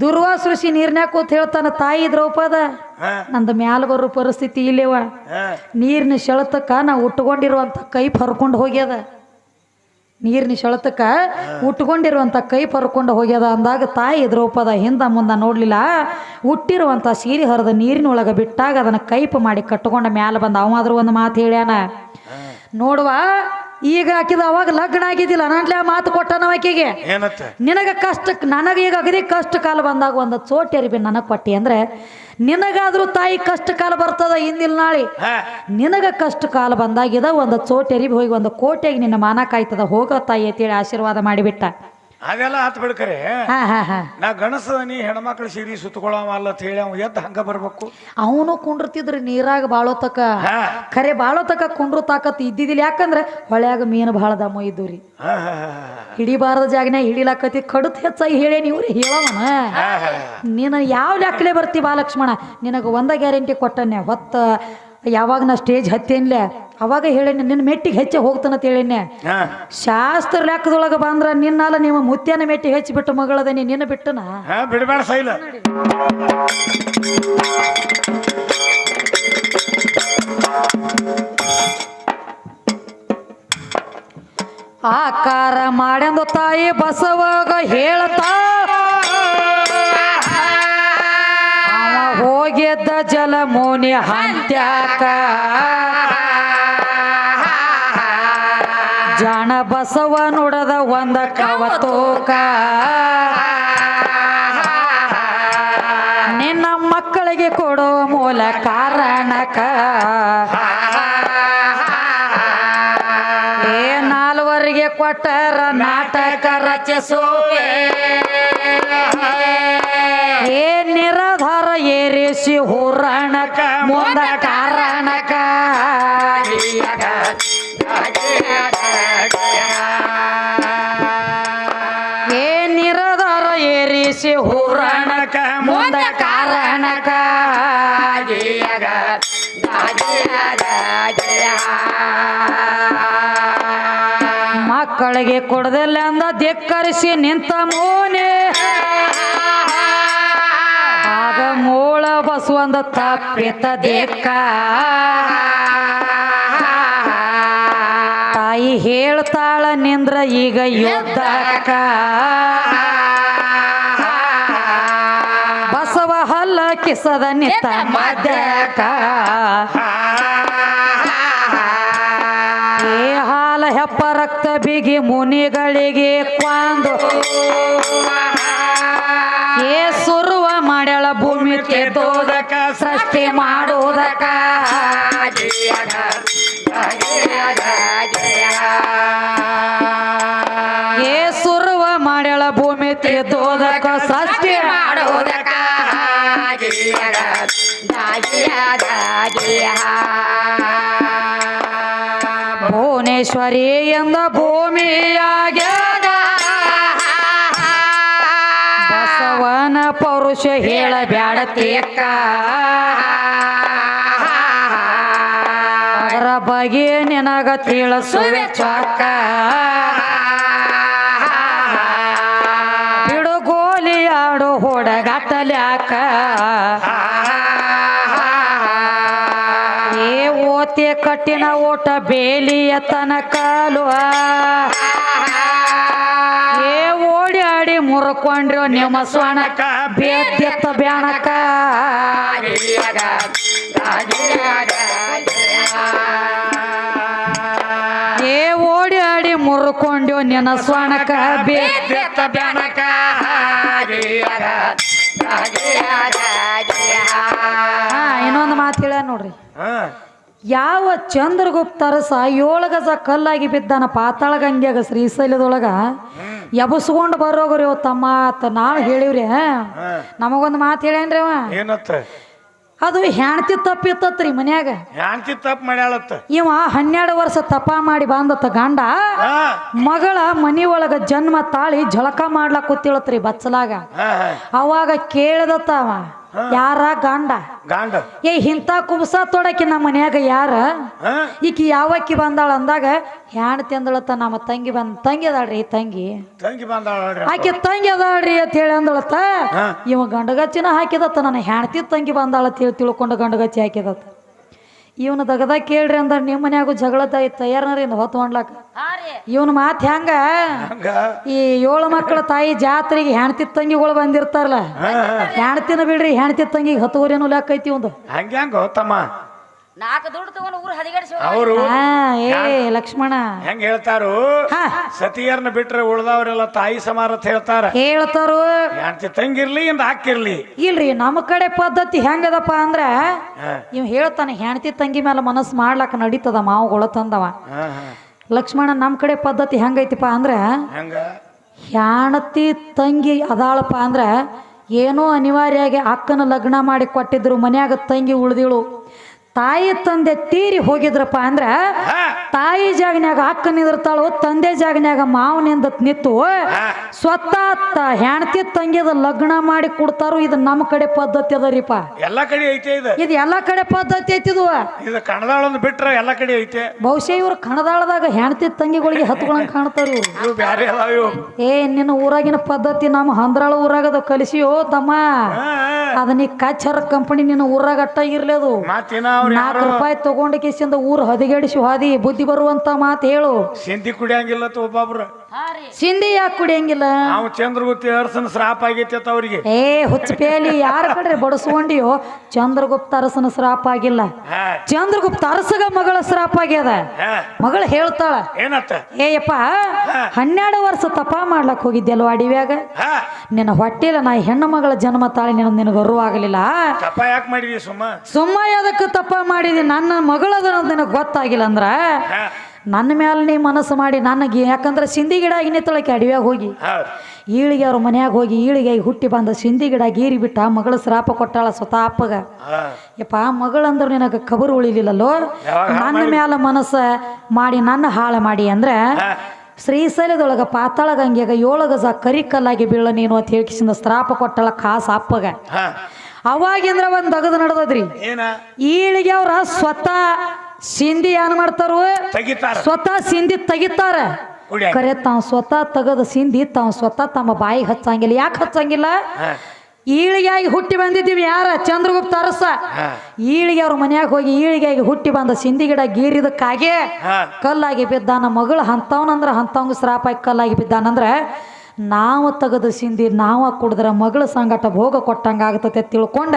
S2: ದುರ್ವಾಸ ಋಷಿ ನೀರ್ನ್ಯಾಗ ಕೂತ್ ಹೇಳ್ತಾನ ತಾಯಿ ದ್ರೌಪದ
S1: ಹಾ.
S2: ನಂದು ಮ್ಯಾಲ ಬರೋ ಪರಿಸ್ಥಿತಿ ಇಲ್ಲೇವ.
S1: ಹಾ.
S2: ನೀರಿನ ಸೆಳೆತಕ್ಕ ನಾ ಉಟ್ಕೊಂಡಿರುವಂಥ ಕೈ ಹರ್ಕೊಂಡು ಹೋಗ್ಯದ. ನೀರಿನ ಸೆಳೆತಕ್ಕ ಉಟ್ಕೊಂಡಿರುವಂಥ ಕೈ ಪರ್ಕೊಂಡು ಹೋಗ್ಯದ ಅಂದಾಗ ತಾಯಿ ದ್ರೌಪದ ಹಿಂದ ಮುಂದೆ ನೋಡಲಿಲ್ಲ. ಹುಟ್ಟಿರುವಂಥ ಸೀರೆ ಹರಿದ ನೀರಿನೊಳಗೆ ಬಿಟ್ಟಾಗ ಅದನ್ನು ಕೈಪ ಮಾಡಿ ಕಟ್ಟಿಕೊಂಡ ಮ್ಯಾಲ ಬಂದ. ಅವಾದ್ರೂ ಒಂದು ಮಾತು ಹೇಳ್ಯಾನ. ನೋಡುವ ಈಗ ಆಕಿದ ಅವಾಗ ಲಗ್ನ ಆಗಿದ್ದಿಲ್ಲ. ನಾನ್ಲೆ ಮಾತು ಕೊಟ್ಟನ ಆಕೆಗೆ.
S1: ನಿನಗೆ
S2: ನಿನಗ ಕಷ್ಟ ನನಗೆ ಈಗ ಅಗದಿ ಕಷ್ಟ ಕಾಲ ಬಂದಾಗ ಒಂದು ಚೋಟಿ ಅರಿಬಿ ನನಗೆ ಕೊಟ್ಟಿ ಅಂದ್ರೆ ನಿನಗಾದ್ರೂ ತಾಯಿ ಕಷ್ಟ ಕಾಲ ಬರ್ತದ ಇಂದಿಲ್ ನಾಳೆ? ನಿನಗ ಕಷ್ಟ ಕಾಲ ಬಂದಾಗಿದ ಒಂದು ಚೋಟೆರಿ ಹೋಗಿ ಒಂದು ಕೋಟೆಗೆ ನಿನ್ನ ಮಾನ ಕಾಯ್ತದ ಹೋಗೋ ತಾಯಿ ಅಂತೇಳಿ ಆಶೀರ್ವಾದ ಮಾಡಿಬಿಟ್ಟ.
S1: ಅದೆಲ್ಲ ಆತ್ ಬಿಡ್ಕರೆ
S2: ಹಾ ಹಾ ಹಾ.
S1: ನಾ ಗಣಸ ನೀ ಹೆಣ್ಮಕ್ಳು ಸೀರಿ ಅಂತ ಹೇಳಿ ಅವ್ ಎದ್ದು ಹಂಗ ಬರ್ಬೇಕು.
S2: ಅವನು ಕುಂಡ್ರತಿದ್ರಿ ನೀರಾಗ ಬಾಳೋತಕ.
S1: ಹಾ.
S2: ಖರೆ ಬಾಳೋತಕ ಕುಂಡ್ರು ತಾಕತ್ ಇದ್ದಿದ್ದಿಲ್ಲ ಯಾಕಂದ್ರೆ ಹೊಳ್ಯಾಗ ಮೀನು ಭಾಳ ದಮ್ಮ ಇದ್ದು ರೀ
S1: ಹಾ ಹಾ ಹಾ
S2: ಹಿಡಿಬಾರದ ಜಾಗನ್ಯಾಗ ಹಿಡಿಲಾಕತಿ ಕಡುತ್ ಹೆಚ್ಚಾಗಿ ಹೇಳೇನಿ ನೀವು ಹೇಳವನ?
S1: ಹಾ ಹಾ
S2: ನೀನು ಯಾವ ಲೆಕ್ಕಲೆ ಬರ್ತಿ ಬಾ ಲಕ್ಷ್ಮಣ ನಿನಗೆ ಒಂದ ಗ್ಯಾರಂಟಿ ಕೊಟ್ಟನೆ ಹೊತ್ತ ಯಾವಾಗ ನಾ ಸ್ಟೇಜ್ ಹತ್ತೇನ್ಲೆ? ಅವಾಗ ಹೇಳೇನೆ ನಿನ್ನ ಮೆಟ್ಟಿಗೆ ಹೆಚ್ಚೆ ಹೋಗ್ತಾನಂತ ಹೇಳೇನೆ ಶಾಸ್ತ್ರ ಲೆಕ್ಕದೊಳಗೆ ಬಂದ್ರ ನಿನ್ನಲ್ಲ ನಿಮ್ಮ ಮುತ್ಯನ ಮೆಟ್ಟಿ ಹೆಚ್ಚಿಬಿಟ್ಟು ಮಗಳದೇ ನಿನ್ನ ಬಿಟ್ಟನ?
S1: ಬಿಡಬೇಡ ಸೈಲ.
S2: ಆಕಾರ ಮಾಡ್ಯಂದು ತಾಯಿ ಬಸವಾಗ ಹೇಳ್ತಾ. ಹೋಗಿದ್ದ ಜಲಮೋನಿ ಹಂತ್ಯಾಕ. ಜಾಣ ಬಸವ ನುಡದ ಒಂದ ಕವತೋಕ. ನಿನ್ನ ಮಕ್ಕಳಿಗೆ ಕೊಡೋ ಮೂಲ ಕಾರಣಕ. ಏ ನಾಲ್ವರಿಗೆ ಕೊಟ್ಟರ ನಾಟಕ ರಚಿಸೋ ಏ ನಿರಾಧಾರ ಏರಿಸಿ ಹೋರಾಣಕ ಮುಂದ ಕಾರಣಕ. ಕೊಡದಿಲ್ಲ ಅಂದ ಧಿಕ್ಕರಿಸಿ ನಿಂತ ಮೋನೆ. ಆಗ ಮೂಳ ಬಸವಂದ ತಪ್ಪಿತ ದೇಕ್ಕ ತಾಯಿ ಹೇಳ್ತಾಳ, ನಿಂದ್ರ ಈಗ ಯುದ್ಧಕ್ಕ. ಬಸವ ಹಲ್ಲ ಕಿಸದ ನಿಂತ ಮದ್ಯಕ ಹಾಲ ಹೆಪ್ಪ ರಕ್ತ ಬಿಗಿ ಮುನಿಗಳಿಗೆ ಕ್ವಾಂದು. ಸುರುವ ಮಾಡ್ಯಾಳ ಭೂಮಿ ತೆದ್ದೋದಕ ಸೃಷ್ಟಿ ಮಾಡೋದಕ. ಏ ಸುರುವ ಮಾಡ್ಯಾಳ ಭೂಮಿ ತೆದ್ದೋದಕ ಸೃಷ್ಟಿ ಮಾಡೋದಕ. ಭುವನೇಶ್ವರಿ ಎಂದ ಭೂಮಿಯಾಗ್ಯದ ಬಸವನ ಪೌರುಷ ಹೇಳ ಬ್ಯಾಡತೇಕ ಅದರ ಬಗ್ಗೆ ನಿನಗ ತಿಳಿಸುವೆ. ಚೊಕ್ಕ. ಓತೆ ಕಟ್ಟಿನ ಓಟ ಬೇಲಿಯ ತನಕಾಲು ಏ ಓಡಿ ಆಡಿ ಮುರ್ಕೊಂಡ್ರು ನಿಮ್ಮ ಸ್ವಣಕ ಬೇತ್ಯತ್ತ ಬ್ಯಾಣಕ. ಏ ಓಡಿ ಆಡಿ ಮುರ್ಕೊಂಡ್ರು ನಿನ್ನ ಸ್ವಣಕ ಬೇತ್ಯತ್ತ ಬ್ಯಾಣಕ. ಇನ್ನೊಂದು ಮಾತು ಹೇಳ ನೋಡ್ರಿ. ಯಾವ ಚಂದ್ರಗುಪ್ತರ ಸ ಏಳು ಗಜ ಕಲ್ಲಾಗಿ ಬಿದ್ದಾನ ಪಾತಾಳ ಗಂಗ್ಯಾಗ ಶ್ರೀಶೈಲದೊಳಗ? ಎಬಸ್ಕೊಂಡು ಬರೋಗ್ರಿ ಅವ್ ತಮ್ಮ ಆತ. ನಾವು ಹೇಳಿವ್ರಿ ನಮಗೊಂದು ಮಾತು ಹೇಳೇನ್ರಿ ಅವ.
S1: ಏನತ್ತ?
S2: ಅದು ಹೆಣ್ತಿ ತಪ್ಪಿತ್ತತ್ರಿ ಮನ್ಯಾಗ.
S1: ಹೆಣ್ತಿ ತಪ್ಪು ಮಾಡ್ಯಾಳತ್ತ.
S2: ಇವ ಹನ್ನೆರಡು ವರ್ಷ ತಪ ಮಾಡಿ ಬಂದತ್ತ ಗಂಡ. ಮಗಳ ಮನಿ ಒಳಗ ಜನ್ಮ ತಾಳಿ ಝಳಕ ಮಾಡ್ಲಾಕ್ ಕೂತಿಳತ್ರಿ ಬಚ್ಚಲಾಗ. ಅವಾಗ ಕೇಳದತ್ತ ಅವ. ಯಾರ ಗಂಡ?
S1: ಗಾಂಡ.
S2: ಏ ಇಂಥ ಕುಬ್ಸ ತೊಡಕಿ ನಮ್ಮ ಮನ್ಯಾಗ ಯಾರ?
S1: ಹಾ.
S2: ಈಕಿ ಯಾವಕ್ಕಿ ಬಂದಾಳ ಅಂದಾಗ ಹೆಣ್ತಿ ತಿಂದಳತ್ತ ನಮ್ಮ ತಂಗಿ ಬಂದ್ ತಂಗಿ ಅದಾಳ್ರಿ ಈ ತಂಗಿ.
S1: ತಂಗಿ ಬಂದಾಳ ನೋಡ್ರಿ
S2: ಆಕೆ ತಂಗಿ ಅದಾಳ್ರಿ ಅಂತ ಹೇಳಿ ಅಂದಳತ್ತ
S1: ಹಾ.
S2: ಇವ ಗಂಡಗಚ್ಚಿನ ಹಾಕಿದತ್ತ ನನ್ನ ಹೆಣ್ತಿ ತಂಗಿ ಬಂದಾಳ ಅಂತ ಹೇಳಿ ತಿಳ್ಕೊಂಡು ಗಂಡಗಚ್ಚಿ ಹಾಕಿದತ್ತ. ಇವನು ದಗದ ಕೇಳ್ರಿ ಅಂದ್ರೆ ನಿಮ್ಮ ಮನ್ಯಾಗೂ ಜಗಳದ ತಯಾರನರಿ ಹೊತ್ತು ಮಾಡ್ಲಾಕ
S3: ಹಾ
S2: ಇವನ ಮಾತು ಹೆಂಗ?
S1: ಹಂಗ?
S2: ಈ ಏಳು ಮಕ್ಕಳ ತಾಯಿ ಜಾತ್ರೆಗೆ ಹೆಣ್ತಿ ತಂಗಿಗಳು ಬಂದಿರ್ತಾರಲ್ಲ ಹೆಣ್ತಿನ ಬಿಡ್ರಿ ಹೆಣ್ತಿ ತಂಗಿಗೆ ಹತ್ತುವರೆನೂ ಲೆಕ್ಕ ಐತಿ ಒಂದು
S1: ಹಂಗೆ ಹಂಗ ತಮ್ಮ
S3: ನಾಲ್ಕು ದುಡ್ಡು ತಗೊಂಡು ಊರು ಹದಿಗಡಿಸಿ
S1: ಅವರು
S2: ಹಾ ಏ ಲಕ್ಷ್ಮಣ.
S1: ಹೆಂಗ್ ಹೇಳ್ತಾರು?
S2: ಹಾ.
S1: ಸತಿಯರ್ನ ಬಿಟ್ರೆ ಉಳ್ದವ್ರೆಲ್ಲ ತಾಯಿ ಸಮಾರತ್ ಹೇಳ್ತಾರ.
S2: ಹೇಳ್ತಾರು.
S1: ಹೆಂಡತಿ ತಂಗಿರ್ಲಿ ಇಂದ ಹಾಕಿರ್ಲಿ.
S2: ಇಲ್ರಿ ನಮ್ಮ ಕಡೆ ಪದ್ಧತಿ ಹೆಂಗದಪ್ಪ ಅಂದ್ರ ಇವ್ ಹೇಳ್ತಾನೆ ಹೆಣ್ತಿ ತಂಗಿ ಮೇಲೆ ಮನಸ್ಸು ಮಾಡ್ಲಾಕ ನಡೀತದ ಮಾವುಗಳು ತಂದವ. ಲಕ್ಷ್ಮಣ ನಮ್ಮ ಕಡೆ ಪದ್ಧತಿ ಹೆಂಗೈತಿಪ್ಪ ಅಂದ್ರೆ ಹೆಣತಿ ತಂಗಿ ಅದಾಳಪ್ಪ ಅಂದ್ರೆ ಏನೋ ಅನಿವಾರ್ಯಾಗಿ ಅಕ್ಕನ ಲಗ್ನ ಮಾಡಿ ಕೊಟ್ಟಿದ್ರು ಮನ್ಯಾಗ ತಂಗಿ ಉಳ್ದಿಳು. ತಾಯಿ ತಂದೆ ತೀರಿ ಹೋಗಿದ್ರಪ್ಪ ಅಂದ್ರ ತಾಯಿ ಜಾಗನ್ಯಾಗ ಅಕ್ಕ ನಿಂದಿರ್ತಾಳು ತಂದೆ ಜಾಗನ್ಯಾಗ ಮಾವ ನಿಂತು ನಿತ್ತು ಸ್ವತಃ ತ- ಹೆಣ್ತಿ ತಂಗಿದ ಲಗ್ನ ಮಾಡಿ ಕೊಡ್ತಾರು ಇದು ನಮ್ಮ ಕಡೆ ಪದ್ಧತಿ ಅದರಿಪ್ಪ
S1: ಎಲ್ಲಾ ಕಡೆ ಐತೆ ಇದು.
S2: ಇದು ಎಲ್ಲ ಕಡೆ ಪದ್ಧತಿ ಐತಿ
S1: ಇದು. ಕಣದಾಳ ಬಿಟ್ರ ಎಲ್ಲಾ ಕಡೆ ಐತೆ.
S2: ಬಹುಶಃ ಇವ್ರು ಕಣದಾಳದಾಗ ಹೆಣ್ತಿ ತಂಗಿಗಳಿಗೆ ಹತ್ಕೊಳಂಗ್ ಕಾಣ್ತಾರ ಇವ್ರು.
S1: ಬ್ಯಾರೆ
S2: ಏ ನಿನ್ನ ಊರಾಗಿನ ಪದ್ಧತಿ ನಮ್ಮ ಹಂದ್ರಾಳ ಊರಾಗದ ಕಲಿಸಿಯೋ ತಮ್ಮ.
S1: ಅದನ್ನ.
S2: ಅದ ಕಚ್ಚರ ಕಂಪನಿ ನಿನ್ನ ಊರಾಗ ಅಟ್ಟ ಇರ್ಲೇದು ಅದು.
S1: ಮತ್ತಿನ ಅವ್ರು
S2: ನಾಲ್ಕು ರೂಪಾಯಿ ತಗೊಂಡ ಕೇಸಿಂದ ಊರ್ ಹದಗೆಡಿಸಿ ಹಾದಿ ಬುದ್ಧಿ ಬರುವಂತ ಮಾತು ಹೇಳು.
S1: ಸಿಂಧಿ ಕುಡಿಯಂಗಿಲ್ಲ ಒಬ್ಬೊಬ್ರು.
S2: ಸಿಂಧಿ ಯಾಕೆ ಕುಡಿಯಂಗಿಲ್ಲ?
S1: ನಾವು ಚಂದ್ರಗುಪ್ತಿ ಅರಸನ ಶ್ರಾಪ ಆಗೈತಿ ಅಂತ ಅವ್ರಿಗೆ.
S2: ಏ ಹುಚ್ಚಪೇಲಿ ಯಾರ ಕಡೆ ಬಡಸ್ಕೊಂಡಿಯೋ? ಚಂದ್ರಗುಪ್ತ ಅರಸನ ಶ್ರಾಪ ಆಗಿಲ್ಲ.
S1: ಹಾ.
S2: ಚಂದ್ರಗುಪ್ತ ಅರಸಗ ಮಗಳ ಶ್ರಾಪ ಆಗ್ಯದ. ಮಗಳು ಹೇಳ್ತಾಳ.
S1: ಏನತ್ತ?
S2: ಏಯಪ್ಪ ಹನ್ನೆರಡು ವರ್ಷ ತಪ ಮಾಡ್ಲಕ್ ಹೋಗಿದ್ದೆಲ್ವ ಅಡಿವ್ಯಾಗ?
S1: ಹಾ.
S2: ನಿನ್ನ ಹೊಟ್ಟೆಲ ನಾ ಹೆಣ್ಣು ಮಗಳ ಜನ್ಮ ತಾಳಿ ನಿನ್ನ ನಿನಗೆ ಆಗಲಿಲ್ಲ
S1: ತಪ ಯಾಕೆ ಮಾಡಿದ್ವಿ ಸುಮ್ಮ?
S2: ಸುಮ್ಮ ಅದಕ್ಕೆ ತಪ್ಪ ಮಾಡಿದಿ? ನನ್ನ ಮಗಳದ ನಿನಗೆ ಗೊತ್ತಾಗಿಲ್ಲ ಅಂದ್ರ?
S1: ಹಾ.
S2: ನನ್ನ ಮೇಲೆ ನೀ ಮನಸ್ಸು ಮಾಡಿ ನನಗೆ ಯಾಕಂದ್ರೆ ಸಿಂಧಿ ಗಿಡ ಇನ್ನಿತ್ತೊಳಕ್ಕೆ ಅಡವ್ಯಾಗ ಹೋಗಿ. ಈಳಿಗೆ ಅವ್ರ ಮನ್ಯಾಗ ಹೋಗಿ ಈಳಿಗೆ ಹುಟ್ಟಿ ಬಂದ ಸಿಂಧಿ ಗಿಡ ಗೀರಿ ಬಿಟ್ಟ ಮಗಳ ಶ್ರಾಪ ಕೊಟ್ಟಾಳ ಸ್ವತಃ ಅಪ್ಪಗ. ಯಪ್ಪ ಮಗಳಂದ್ರೆ ನಿನಗೆ ಕಬರು ಉಳಿಲಿಲ್ಲಲ್ಲೋ? ನನ್ನ ಮ್ಯಾಲ ಮನಸ್ಸ ಮಾಡಿ ನನ್ನ ಹಾಳು ಮಾಡಿ ಅಂದ್ರೆ ಶ್ರೀಶೈಲದೊಳಗ ಪಾತಾಳ ಗಂಗೆಗ ಏಳು ಗಜ ಕರಿಕಲ್ಲಾಗಿ ಬೀಳ ನೀನು ಅಂತ ಹೇಳ್ಕಿಸಿಂದ ಶ್ರಾಪ ಕೊಟ್ಟಳ ಕಾಸ ಅಪ್ಪಗ. ಅವಾಗಿಂದ್ರ ಒಂದ್ ದಗದ ನಡೆದದ್ರಿ. ಈಳಿಗೆ ಅವ್ರ ಸ್ವತಃ ಸಿಂಧಿ ಏನ್ ಮಾಡ್ತಾರ?
S1: ತೆಗಿತಾರ.
S2: ಸ್ವತಃ ಸಿಂಧಿ ತೆಗಿತಾರ. ಕರೆ ತಾವ್ ಸ್ವತಃ ತೆಗದ ಸಿಂಧಿ ತಾವ್ ಸ್ವತಃ ತಮ್ಮ ಬಾಯಿಗೆ ಹಚ್ಚಂಗಿಲ್ಲ. ಯಾಕೆ ಹಚ್ಚಂಗಿಲ್ಲ?
S1: ಈಳಿಗೆಯಾಗಿ
S2: ಈಳಿಗಾಗಿ ಹುಟ್ಟಿ ಬಂದಿದ್ದೀವಿ ಯಾರ? ಚಂದ್ರಗುಪ್ತ ಅರಸ. ಈಳಿಗೆ ಅವ್ರ ಮನ್ಯಾಗ ಹೋಗಿ ಈಳಿಗಾಗಿ ಹುಟ್ಟಿ ಬಂದ ಸಿಂಧಿ ಗಿಡ ಗೀರಿದಕ್ಕಾಗೆ ಕಲ್ಲಾಗಿ ಬಿದ್ದಾನ ಮಗಳು. ಹಂತವನಂದ್ರ ಹಂತವಂಗ ಶ್ರಾಪ ಆಗಿ ಕಲ್ಲಾಗಿ ಬಿದ್ದಾನಂದ್ರ ನಾವು ತೆಗೆದ ಸಿಂಧಿ ನಾವು ಕುಡಿದ್ರೆ ಮಗಳ ಸಂಗಟ ಭೋಗ ಕೊಟ್ಟಂಗೆ ಆಗ್ತತೆ ತಿಳ್ಕೊಂಡ.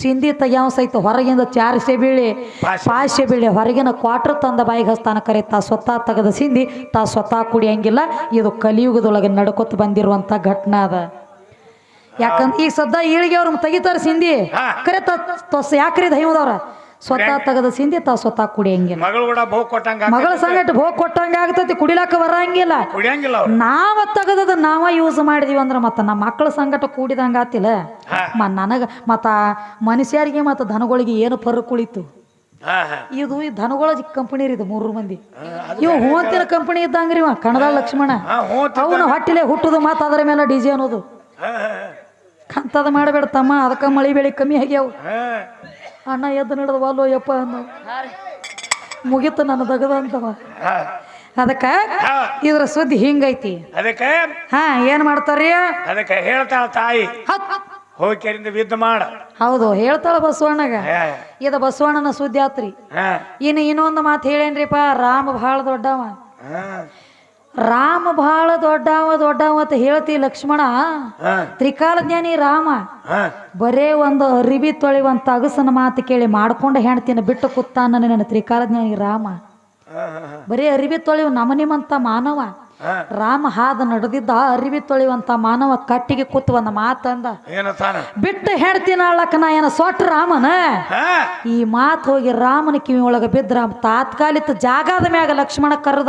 S2: ಸಿಂಧಿ ತೆಗ್ಯಾವ ಸಹಿತ ಹೊರಗಿಂದ ಚಾರಿಸೆ ಬೀಳಿ
S1: ಪಾಶೆ.
S2: ಬೀಳಿ ಹೊರಗಿನ ಕ್ವಾಟ್ರ್ ತಂದ ಬಾಯಿಗೆ ಹಸ್ತಾನ ಕರೆ ತಾ ಸ್ವತಃ ತೆಗೆದ ಸಿಂಧಿ ತಾ ಸ್ವತಃ ಕುಡಿಯಂಗಿಲ್ಲ. ಇದು ಕಲಿಯುಗದೊಳಗೆ ನಡ್ಕೊತ ಬಂದಿರುವಂಥ ಘಟನೆ ಅದ. ಯಾಕಂದ್ರೆ ಈಗ ಸದ್ದ ಈಳಿಗೆ ಅವ್ರ ತೆಗಿತಾರೆ ಸಿಂಧಿ. ಕರೆ ತೊಸ್ ಯಾಕ್ರಿ ದೈವದವ್ರ? ಸ್ವತಃ ತೆಗೆದ ಸಿಂದಿ ತಾ ಸ್ವತಃ ಕುಡಿಯಂಗಿಲ್ಲ.
S1: ಮಗಳು ಕೂಡ ಬಹು ಕೊಟ್ಟಂಗ
S2: ಮಗಳ ಸಂಗಟ ಹೋಗಿ ಕೊಟ್ಟಂಗೆ ಆಗ್ತೈತಿ ಕುಡಿಲಾಕ ಬರಂಗಿಲ್ಲ.
S1: ಕುಡಿಯಂಗಿಲ್ಲ ಅವ್ರು.
S2: ನಾವ ತೆಗದದ ನಾವ ಯೂಸ್ ಮಾಡಿದೀವಿ ಅಂದ್ರೆ ಮತ್ತ ನಮ್ಮ ಮಕ್ಕಳ ಸಂಗಟ ಕೂಡಿದಂಗ ಆತಿಲ್ಲ.
S1: ಹಾ.
S2: ಮ ನನಗ ಮತ್ತ ಮನುಷ್ಯರಿಗೆ ಮತ್ತ ದನಗಳಿಗೆ ಏನು ಪರ ಕುಳಿತು.
S1: ಹಾ ಹಾ.
S2: ಇದು ಈ ದನಗಳ ಕಂಪನಿ ರೀ ಇದು ಮೂರು ಮಂದಿ. ಇವ ಹೂವಂತಿನ ಕಂಪನಿ ಇದ್ದಂಗ್ರಿ ಇವ ಕಣದ ಲಕ್ಷ್ಮಣ.
S1: ಹಾ ಹ್ಞೂ ತ-
S2: ಅವನ ಹೊಟ್ಟಿಲೆ ಹುಟ್ಟುದು ಮತ್ತ ಅದರ ಮೇಲೆ ಡಿಜೆ ಅನ್ನೋದು.
S1: ಹಾ ಹಾ.
S2: ಕಂತದ ಮಾಡಬೇಡ ತಮ್ಮ ಅದಕ್ಕೆ ಮಳಿ ಬೆಳಿ ಕಮ್ಮಿ ಆಗ್ಯಾವ.
S1: ಹಾ.
S2: ಅಣ್ಣ ಎದ್ದು ನಡೆದ ವಾಲೋ ಯಪ್ಪ ಅಂದ ಮುಗಿತು ನನ್ನ ದಗದ ಅಂತವ. ಅದಕ್ಕೆ ಇದ್ರ ಸುದ್ದಿ ಹಿಂಗೈತಿ.
S1: ಅದಕ್ಕೆ
S2: ಹಾ ಏನ್ ಮಾಡ್ತಾರ್ರಿ?
S1: ಅದಕ್ಕೆ ಹೇಳ್ತಾಳ ತಾಯಿ.
S2: ಹತ್.
S1: ಹೋಗಿ ಕೆರಿಂದ ವಿದ್ದ ಮಾಡ.
S2: ಹೌದು ಹೇಳ್ತಾಳ ಬಸವಣ್ಣಗ. ಇದ ಬಸವಣ್ಣನ ಸುದ್ದಿ ಆತ್ರಿ. ಇನ್ನು ಇನ್ನೊಂದು ಮಾತು ಹೇಳೇನ್ರಿಪ್ಪ ರಾಮ ಬಹಳ ದೊಡ್ಡವ. ರಾಮ ಬಹಳ ದೊಡ್ಡವ ದೊಡ್ಡವ ಅಂತ ಹೇಳ್ತಿ ಲಕ್ಷ್ಮಣ.
S1: ತ್ರಿಕಾಲಜ್ಞಾನಿ
S2: ತ್ರಿಕಾಲ ಜ್ಞಾನಿ ರಾಮ ಬರೇ ಒಂದು ಅರಿವಿ ತೊಳಿವಂತ ಅಗಸನ ಮಾತು ಕೇಳಿ ಮಾಡ್ಕೊಂಡು ಹೆಣ್ತಿನ ಬಿಟ್ಟು ಕೂತಾನ ನನ್ನ ತ್ರಿಕಾಲಜ್ಞಾನಿ ರಾಮ. ಬರೀ ಅರಿವಿ ತೊಳೆಯುವ ನಮನಿಮಂತ ಮಾನವ. ರಾಮ ಹಾದ ನಡೆದಿದ್ದ ಅರಿವಿ ತೊಳಿವಂತ ಮಾನವ ಕಟ್ಟಿಗೆ ಕೂತು ಒಂದ ಮಾತಂದ. ಬಿಟ್ಟು ಹೆಣ್ತಿನ ಅಳಕ ನಾ ಏನ ಸೊಟ್ ರಾಮನ? ಈ ಮಾತು ಹೋಗಿ ರಾಮನ ಕಿವಿ ಒಳಗೆ ಬಿದ್ರ ತಾತ್ಕಾಲಿಕ ಜಾಗದ ಮ್ಯಾಗ ಲಕ್ಷ್ಮಣ ಕರ್ದ.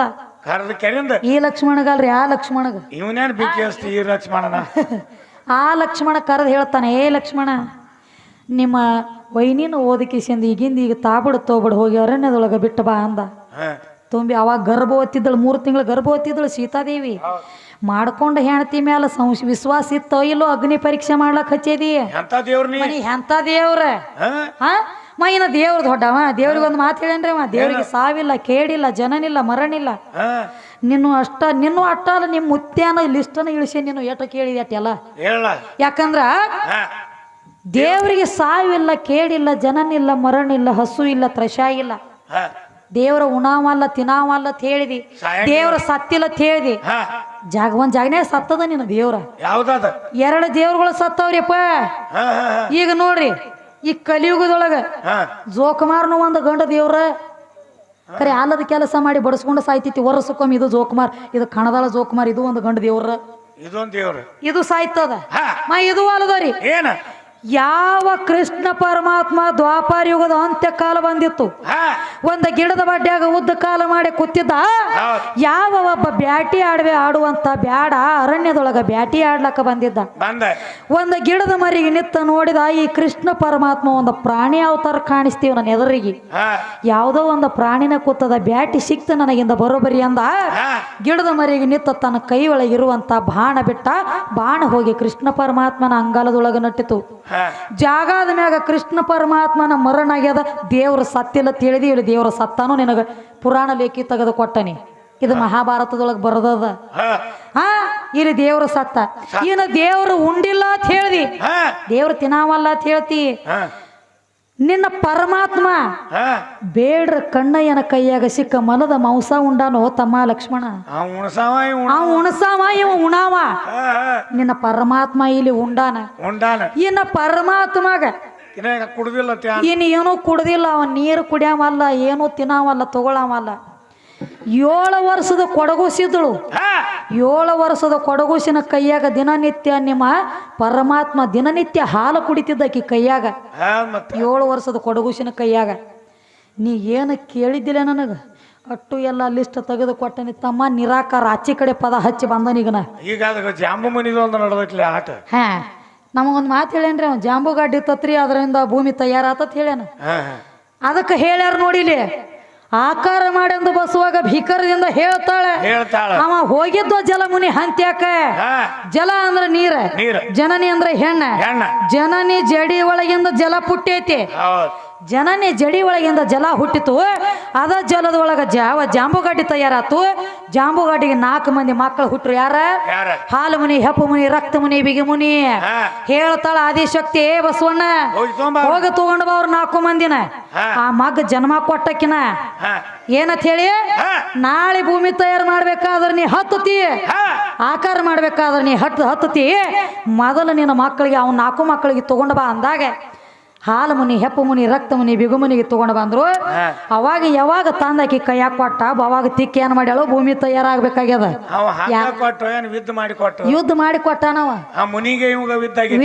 S1: ಕೆರಿಂದ
S2: ಈ ಲಕ್ಷ್ಮಣಗಲ್ರಿ ಆ ಲಕ್ಷ್ಮಣಗ.
S1: ಇವನೇನ್ ಬಿಕ್ಕಿ ಈ ಲಕ್ಷ್ಮಣನ?
S2: ಆ ಲಕ್ಷ್ಮಣ ಕರೆದು ಹೇಳ್ತಾನೆ ಏ ಲಕ್ಷ್ಮಣ ನಿಮ್ಮ ವೈನಿನ ಓದಕಿಸಿಂದ ಈಗಿಂದ ಈಗ ತಾಬಿಡು ತೋಬಿಡು ಹೋಗಿ ಅರಣ್ಯದೊಳಗೆ ಬಿಟ್ಟು ಬಾ ಅಂದ. ತುಂಬಿ ಅವಾಗ ಗರ್ಭವತ್ತಿದ್ದಳು ಮೂರು ತಿಂಗಳು ಗರ್ಭವತ್ತಿದ್ದಳು ಸೀತಾದೇವಿ. ಮಾಡ್ಕೊಂಡು ಹೆಣ್ತಿ ಮ್ಯಾಲ ಸಂಶ ವಿಶ್ವಾಸ ಇತ್ತೋ ಇಲ್ಲೋ ಅಗ್ನಿ ಪರೀಕ್ಷೆ ಮಾಡ್ಲಕ್ ಹಚ್ಚೇದಿ?
S1: ಎಂತ ದೇವ್ರ ನೀ
S2: ಮನಿ ಎಂತ ದೇವ್ರ ದೊಡ್ಡವ? ದೇವ್ರಿಗೆ ಒಂದು ಮಾತು ಹೇಳೇನ್ರಿ ಅವ ದೇವ್ರಿಗೆ ಸಾವಿಲ್ಲ ಕೇಡಿಲ್ಲ ಜನನಿಲ್ಲ ಮರಣಿಲ್ಲ
S1: ನಿನ್ನ
S2: ನಿನ್ನು ಅಷ್ಟ ನಿನ್ನ ಅಟ್ಟ ಅಲ್ಲ ನಿಮ್ಮ ಮುತ್ಯಾನ ಲಿಸ್ಟನ್ನ ಇಳಿಸಿ ನೀನು ಏಟ ಕೇಳಿದೆ ಅಟ್ಟೆಲ್ಲ ಯಾಕಂದ್ರ ದೇವ್ರಿಗೆ ಸಾವಿಲ್ಲ ಕೇಡಿಲ್ಲ ಜನನಿಲ್ಲ ಮರಣಿಲ್ಲ ಹಸು ಇಲ್ಲ ತ್ರಶ ಇಲ್ಲ. ದೇವರ ಉಣಾವಲ್ಲ ತಿನ್ನಾವಲ್ಲ ಅಂತ ಹೇಳಿದಿ. ದೇವ್ರ ಸತ್ತಿಲ್ಲ ಅಂತ ಹೇಳಿದಿ. ಜಾಗ ಒಂದ್ ಜಾಗನೇ ಸತ್ತದ ನಿನ್ನ ದೇವ್ರ. ಎರಡು ದೇವ್ರಗಳು ಸತ್ತವ್ರಿಪ್ಪ. ಈಗ ನೋಡ್ರಿ. ಈ ಕಲಿಯುಗದೊಳಗ ಜೋಕುಮಾರ್ನು ಒಂದು ಗಂಡ ದೇವ್ರ ಖರೆ ಆಲದ ಕೆಲಸ ಮಾಡಿ ಬಡಿಸ್ಕೊಂಡು ಸಾಯ್ತಿತ್ತು. ವರ್ಷಕ್ಕೊಮ್ಮೆ ಇದು ಜೋಕುಮಾರ್ ಇದು ಕಣದಾಳ ಜೋಕುಮಾರ್ ಇದು ಒಂದು ಗಂಡ ದೇವ್ರ.
S1: ಇದೊಂದು ದೇವ್ರ.
S2: ಇದು ಸಾಯ್ತದ. ಮಾ ಇದು ಅಲ್ಲದರಿ
S1: ಏನ?
S2: ಯಾವ ಕೃಷ್ಣ ಪರಮಾತ್ಮ ದ್ವಾಪಾರ ಯುಗದ ಅಂತ್ಯ ಕಾಲ ಬಂದಿತ್ತು ಒಂದ ಗಿಡದ ಬಡ್ಡ್ಯಾಗ ಉದ್ದ ಕಾಲ ಮಾಡಿ ಕೂತಿದ್ದ? ಯಾವ ಒಬ್ಬ ಬ್ಯಾಟಿ ಆಡ್ವೆ ಆಡುವಂತ ಬ್ಯಾಡ ಅರಣ್ಯದೊಳಗ ಬ್ಯಾಟಿ ಆಡ್ಲಕ್ಕ ಬಂದಿದ್ದ? ಒಂದ ಗಿಡದ ಮರಿಗೆ ನಿತ್ತ ನೋಡಿದ ಈ ಕೃಷ್ಣ ಪರಮಾತ್ಮ ಒಂದು ಪ್ರಾಣಿ ಅವತಾರ ಕಾಣಿಸ್ತೀವಿ ನನ್ನ ಎದುರಿಗೆ. ಯಾವುದೋ ಒಂದು ಪ್ರಾಣಿನ ಕೂತದ ಬ್ಯಾಟಿ ಸಿಕ್ತ ನನಗಿಂದ ಬರೋಬರಿ ಅಂದ. ಗಿಡದ ಮರಿಗೆ ನಿತ್ತ ತನ್ನ ಕೈ ಒಳಗಿರುವಂತ ಬಾಣ ಬಿಟ್ಟ ಬಾಣ ಹೋಗಿ ಕೃಷ್ಣ ಪರಮಾತ್ಮನ ಅಂಗಾಲದೊಳಗ ನಟ್ಟಿತು.
S1: ಹಾ
S2: ಆದ ಮ್ಯಾಗ ಕೃಷ್ಣ ಪರಮಾತ್ಮನ ಮರಣ ಆಗ್ಯದ. ದೇವ್ರ ಸತ್ತಿಲ್ಲ ತಿಳಿದಿ ಇಲ್ಲಿ ದೇವ್ರ ಸತ್ತಾನು ನಿನಗ ಪುರಾಣ ಲೇಖಿ ತೆಗೆದು ಕೊಟ್ಟನಿ. ಇದು ಮಹಾಭಾರತದೊಳಗೆ ಬರದದ.
S1: ಹಾ.
S2: ಇಲ್ಲಿ ದೇವ್ರ ಸತ್ತ. ಇನ್ನು ದೇವ್ರು ಉಂಡಿಲ್ಲ ಅಂತ ಹೇಳ್ದಿ. ದೇವ್ರ ತಿನ್ನಾವಲ್ಲ ಅಂತ ಹೇಳ್ತಿ. ನಿನ್ನ ಪರಮಾತ್ಮ ಬೇಡ್ರ ಕಣ್ಣಯ್ಯನ ಕೈಯಾಗ ಸಿಕ್ಕ ಮನದ ಮಾಂಸ ಉಂಡಾನೋ ತಮ್ಮ ಲಕ್ಷ್ಮಣ?
S1: ಆ ಉಣಸಾವ ಇವ್
S2: ಉಣಾವ. ನಿನ್ನ ಪರಮಾತ್ಮ ಇಲ್ಲಿ ಉಂಡಾನ.
S1: ಉಂಡಾನ.
S2: ಇನ್ನ ಪರಮಾತ್ಮಗ
S1: ಇನ್ನು
S2: ಏನೂ ಕುಡ್ದಿಲ್ಲ. ಅವ ನೀರು ಕುಡಿಯಾವಲ್ಲ ಏನೂ ತಿನ್ನಾವಲ್ಲ ತಗೊಳವಲ್ಲ. ಏಳು ವರ್ಷದ ಕೊಡಗುಸಿದಳು ಏಳು ವರ್ಷದ ಕೊಡಗುಸಿನ ಕೈಯಾಗ ದಿನನಿತ್ಯ ನಿಮ್ಮ ಪರಮಾತ್ಮ ದಿನನಿತ್ಯ ಹಾಲು ಕುಡಿತಿದ್ದಕಿ ಕೈಯಾಗ.
S1: ಹಾ ಮತ್ತ.
S2: ಏಳು ವರ್ಷದ ಕೊಡಗುಸಿನ ಕೈಯಾಗ. ನೀ ಏನು ಕೇಳಿದ್ದಿಲ್ಲ ನನಗೆ? ಅಟ್ಟು ಎಲ್ಲ ಲಿಸ್ಟ್ ತೆಗೆದು ಕೊಟ್ಟನಿ. ತಮ್ಮ ನಿರಾಕಾರ ಆಚೆ ಕಡೆ ಪದ ಹಚ್ಚಿ ಬಂದನೀಗನ
S1: ಈಗ ಆಟ.
S2: ಹಾ. ನಮಗೊಂದು ಮಾತು ಹೇಳೇನ್ರಿ ಅವ್ನು ಜಾಂಬು ಗಾಡಿ ತತ್ರಿ ಅದರಿಂದ ಭೂಮಿ ತಯಾರಾತತ್ ಹೇಳ್ಯಾನ. ಅದಕ್ಕೆ ಹೇಳ್ಯಾರ ನೋಡಿಲಿ? ಆಕಾರ ಮಾಡಂದು ಬಸುವಾಗ ಭೀಕರದಿಂದ ಹೇಳ್ತಾಳೆ.
S1: ಹೇಳ್ತಾಳ.
S2: ಅವ ಹೋಗಿದ್ದು ಜಲಮುನಿ ಹಂತ್ಯಾಕ. ಜಲ ಅಂದ್ರ ನೀರ.
S1: ನೀರು.
S2: ಜನನಿ ಅಂದ್ರ ಹೆಣ್ಣ.
S1: ಹೆಣ್ಣ.
S2: ಜನನಿ ಜಡಿ ಒಳಗಿಂದ ಜಲ ಪುಟ್ಟೈತಿ. ಜನನಿ ಜಡಿ ಒಳಗಿಂದ ಜಲ ಹುಟ್ಟಿತು. ಅದ ಜಲದ ಒಳಗ ಜಾವ ಜಾಂಬುಗಾಡಿ ತಯಾರಾತು. ಜಾಂಬುಗಾಡಿಗೆ ನಾಲ್ಕು ಮಂದಿ ಮಕ್ಕಳು ಹುಟ್ಟರು ಯಾರ? ಹಾಲು ಮುನಿ ಹೆಪ್ಪು ಮುನಿ ರಕ್ತ ಮುನಿ ಬಿಗಿ ಮುನಿ ಹೇಳ್ತಾಳ ಆದಿಶಕ್ತಿ ಏ ಬಸವಣ್ಣ.
S1: ಹೋಗಿ
S2: ತಗೊಂಡು ಬಾ ಅವ್ರ ನಾಲ್ಕು ಮಂದಿನ. ಆ ಮಗ ಜನ್ಮ ಕೊಟ್ಟಕಿನ. ಏನಂತ ಹೇಳಿ? ನಾಳೆ ಭೂಮಿ ತಯಾರು ಮಾಡ್ಬೇಕಾದ್ರೆ ನೀ ಹತ್ತತಿ. ಆಕಾರ ಮಾಡ್ಬೇಕಾದ್ರೆ ನೀ ಹತ್ತು ಹತ್ತತಿ. ಮೊದಲು ನಿನ್ನ ಮಕ್ಕಳಿಗೆ ಅವ್ನ ನಾಲ್ಕು ಮಕ್ಕಳಿಗೆ ತಗೊಂಡ್ ಬಾ ಅಂದಾಗ ಹಾಲು ಮುನಿ ಹೆಪ್ಪು ಮುನಿ ರಕ್ತ ಮುನಿ ಬಿಗು ಮುನಿಗೆ ತಗೊಂಡು ಬಂದ್ರು. ಅವಾಗ ಯಾವಾಗ ತಂದಾಕಿ ಕೈಯಾಗ ಕೊಟ್ಟ ಅವಾಗ ತಿಕ್ಕಿ ಏನ್ ಮಾಡ್ಯಾಳು? ಭೂಮಿ ತಯಾರಾಗಬೇಕಾಗ್ಯದ. ಯುದ್ಧ ಮಾಡಿ ಕೊಟ್ಟಾನವ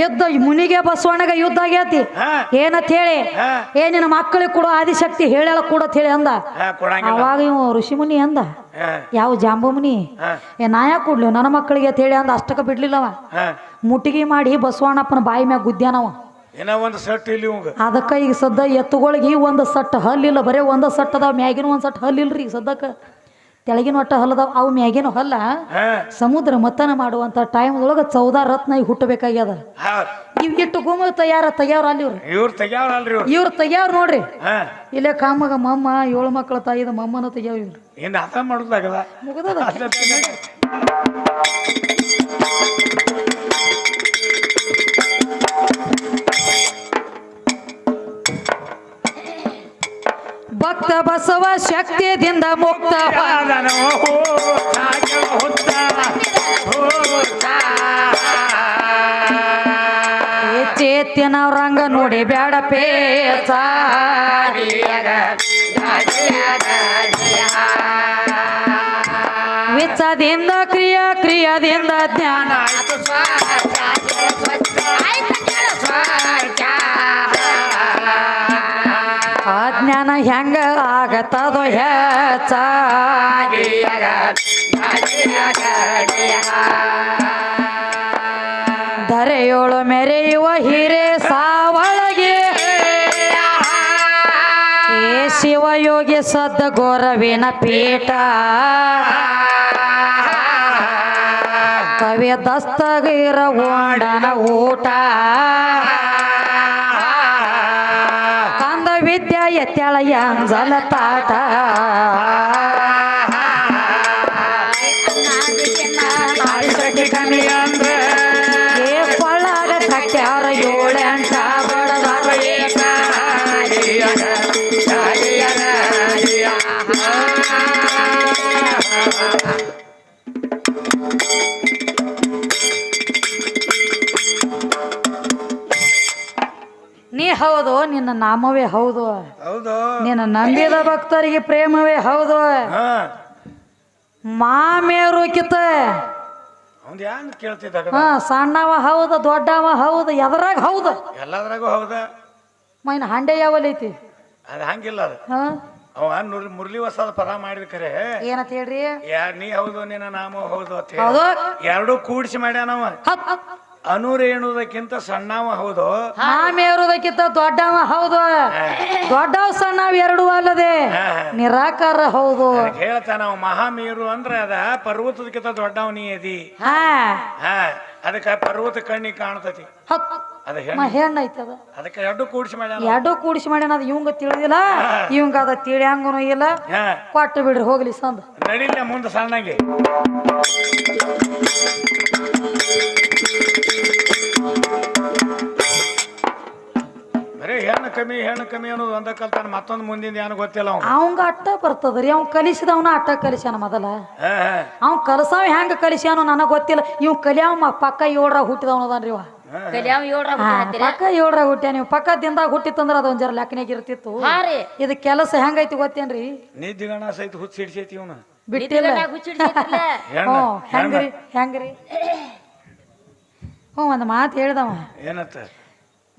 S2: ಯುದ್ಧ ಮುನಿಗೆ ಬಸವಣ್ಣಗ ಯುದ್ಧ ಆಗೈತಿ. ಏನತ್ ಹೇಳಿ ಏ ನಿನ್ನ ಮಕ್ಕಳಿಗೆ ಕೊಡು ಆದಿಶಕ್ತಿ ಹೇಳ ಕೊಡತ್ ಹೇಳಿ ಅಂದ. ಅವಾಗ ಇವು ಋಷಿ ಮುನಿ ಅಂದ. ಯಾವ ಜಾಂಬು ಮುನಿ? ಏ ನಾಯ ಕೊಡ್ಲಿ? ನನ್ನ ಮಕ್ಕಳಿಗೆ ಅಂತ ಹೇಳಿ ಅಂದ. ಅಷ್ಟಕ್ಕ ಬಿಡ್ಲಿಲ್ಲವ
S1: ಮುಟಗಿ
S2: ಮುಟ್ಟಿಗೆ ಮಾಡಿ ಬಸವಣ್ಣಪ್ಪನ ಬಾಯಿ ಮ್ಯಾಗ ಗುದ್ದ್ಯಾನವ
S1: ಏನೋ ಒಂದು ಸಟ್ ಇಲ್ಲಿ ಇವಂಗ.
S2: ಅದಕ್ಕೆ ಈಗ ಸದ್ದ ಎತ್ತುಗಳಿಗೆ ಒಂದು ಸಟ್ ಹಲ್ಲಿಲ್ಲ ಬರೇ ಒಂದು ಸಟ್ ಅದಾವ ಮ್ಯಾಗಿನ ಒಂದು ಸಟ್ ಹಲ್ಲಿಲ್ರಿ ಈಗ ಸದ್ಯಕ್ಕೆ ತೆಳಗಿನ ಒಟ್ಟ ಹಲ್ಲದಾವ ಅವು ಮ್ಯಾಗಿನ ಹಲ್ಲ.
S1: ಹಾ.
S2: ಸಮುದ್ರ ಮತನ ಟೈಮ್ ಒಳಗ ಚೌದ ರತ್ನ ಈಗ ಹುಟ್ಟಬೇಕಾಗ್ಯದ. ಇವ್ ಇಟ್ಟು ಗುಮ ತಯಾರ ತೆಗ್ಯಾವ್ರ ಅಲ್ಲಿ ಇವ್ರು.
S1: ಇವ್ರು ತೆಗ್ಯಾವ್ರಲ್ರಿ ಇವ್ರು.
S2: ಇವ್ರು ತೆಗ್ಯಾವ್ರ ನೋಡ್ರಿ. ಇಲ್ಲೇ ಕಾಮಗ ಮಮ್ಮ ಏಳು ಮಕ್ಕಳ ತಾಯಿದ ಮಮ್ಮನ ತೆಗ್ಯಾವ ಇವ್ರು.
S1: ಮುಗದ ಅರ್ಥ ಮಾಡುದಾಗದ
S2: ಮುಗದದ. ಭಕ್ತ ಬಸವ ಶಕ್ತಿಯಿಂದ ಮುಕ್ತ ಚೇತಿನ ರಂಗ ನೋಡಿ ಬ್ಯಾಡ ಪೇಸ ವಿಚ್ಚದಿಂದ ಕ್ರಿಯಾ, ಕ್ರಿಯಾದಿಂದ ಜ್ಞಾನ. ಆ ಜ್ಞಾನ ಹೆಂಗ ಆಗತ್ತದೋ ಹೆಚ್ಚ ಧರೆಯೋಳು ಮೆರೆಯುವ ಹಿರೇ ಸಾವಳಗೆ. ಏ ಶಿವಯೋಗಿ ಸದ್ದ ಗೋರವಿನ ಪೀಠ. ಕವಿ ದಸ್ತಗಿರ ಓಡನ ಊಟ. ವಿದ್ಯಾ ಎತ್ಯಾಳ ಹೌದು ನಿನ್ನ ನಾಮವೇ ಹೌದು.
S1: ಹೌದು.
S2: ನಿನ್ನ ನಂಬಿದ ಭಕ್ತರಿಗೆ ಪ್ರೇಮವೇ ಹೌದು.
S1: ಹಾ.
S2: ಮಾಮೇರು ಕಿತ್ತ
S1: ಅವ್ನ್ ಯಾನ್ ಕೇಳ್ತಿದ್ದಾಗ
S2: ಹಾ ಸಣ್ಣವ ಹೌದು ದೊಡ್ಡವ ಹೌದು ಎದ್ರಾಗ ಹೌದು.
S1: ಎಲ್ಲದ್ರಾಗೂ ಹೌದ.
S2: ಮೈನ್ ಹಂಡೆ ಯಾವಲೈತಿ
S1: ಅದು ಹಂಗಿಲ್ಲ ಅದು.
S2: ಹಾ.
S1: ಅವ ನುರ್ ಮುರಳಿ ಹೊಸದ ಪದ ಮಾಡಿದ ಕರೆ
S2: ಏನಂತ ಹೇಳ್ರಿ?
S1: ಯಾ ನೀ ಹೌದು ನಿನ್ನ ನಾಮ ಹೌದು ಅಂತ ಹೇಳಿ.
S2: ಹೌದು.
S1: ಎರಡೂ ಕೂಡಿಸಿ ಮಾಡ್ಯಾನವ
S2: ಹತ್ ಹತ್.
S1: ಅನೂರ್ ಎನ್ನುವುದಕ್ಕಿಂತ ಸಣ್ಣವ ಹೌದು.
S2: ಮಾಮೇರುದಕ್ಕಿಂತ ದೊಡ್ಡವ ಹೌದು. ದೊಡ್ಡವ ಸಣ್ಣವ ಎರಡು ಅಲ್ಲದೆ. ನಿರಾಕಾರ ಹೌದು.
S1: ಹೇಳ್ತಾನ ಮಹಾಮೇರು ಅಂದ್ರೆ ಅದ ಪರ್ವತದಕ್ಕಿಂತ ದೊಡ್ಡವ ನೀ ಅದಿ.
S2: ಹಾ.
S1: ಹಾ. ಅದಕ್ಕೆ ಪರ್ವತ ಕಣ್ಣಿ ಕಾಣ್ತತಿ. ಅದ ಹೆಣ್ಣು.
S2: ಹೆಣ್ಣು ಐತದ.
S1: ಅದಕ್ಕೆ ಎರಡು ಕೂಡಿಸಿ ಮಾಡ್ಯಾನ
S2: ಎರಡು ಕೂಡಿಸಿ ಮಾಡ್ಯಾನ ಅದು ಇವಂಗ ತಿಳಿದಿಲ್ಲ ಇವಂಗ ಅದ ತಿಳಿಯಂಗನು ಇಲ್ಲ.
S1: ಹಾ.
S2: ಕೊಟ್ಟು ಬಿಡ್ರಿ ಹೋಗ್ಲಿ ಸಂದ.
S1: ನಡಿಲ್ಲ ಮುಂದೆ ಸಣ್ಣಂಗೆ. ಬರೀ ಹೆಣ್ಣು ಕಮ್ಮಿ ಹೆಣ್ಣು ಕಮ್ಮಿ ಅನ್ನೋದು ಒಂದ ಕಲ್ತಾನ ಮತ್ತೊಂದು ಮುಂದಿನ ಏನು ಗೊತ್ತಿಲ್ಲ ಅವ್ನು.
S2: ಅವಂಗ ಅಟ್ಟ ಬರ್ತದ್ರಿ ಅವ್ನ್ ಕಲಿಸಿದವನ ಅಟ್ಟ ಕಲಿಸ್ಯಾನ ಮೊದಲ. ಅವ್ನ್ ಕಲಸಾವ ಹೆಂಗ ಕಲಿಸ್ಯಾನೋ ನನಗ್ ಗೊತ್ತಿಲ್ಲ. ಇವ್ ಕಲಿಯಾವ ಮ- ಪಕ್ಕ ಏಳ್ರ ಹುಟ್ಟಿದವನದನ್ರಿ ಇವ.
S3: ಕಲ್ಯಾವ ಏಳ್ರಾಗ
S2: ಹಾ, ಪಕ್ಕ ಏಳ್ರಾಗ ಹುಟ್ಟ್ಯಾನ ನೀವು. ಪಕ್ಕ ದಿನದಾಗ ಹುಟ್ಟಿತ್ತಂದ್ರ ಅದೊಂದ್ ಜರ ಲೆಕ್ಕನಾಗ ಇರ್ತಿತ್ತು.
S3: ಹಾ ರೀ.
S2: ಇದು ಕೆಲಸ ಹೆಂಗೈತಿ ಗೊತ್ತೇನ್ರಿ?
S1: ನಿದ್ದಿಗಣ ಸಹಿತ ಹುಚ್ಚಿಡ್ಸೈತಿ ಇವನು.
S2: ಬಿಟ್ಟಿಲ್ಲ.
S3: ನಿದ್ದಿಗಣ್ಣಾಗ ಹುಚ್ಚಿಡ್ಸೈತಿಲ್ಲ
S1: ಹೆಣ್ಣು
S2: ಹ್ಞೂ ಹೆಂಗ್ರಿ ಹೆಂಗ್ರಿ? ಹ್ಞೂ ಒಂದು ಮಾತು ಹೇಳ್ದವ.
S1: ಏನತ್ತ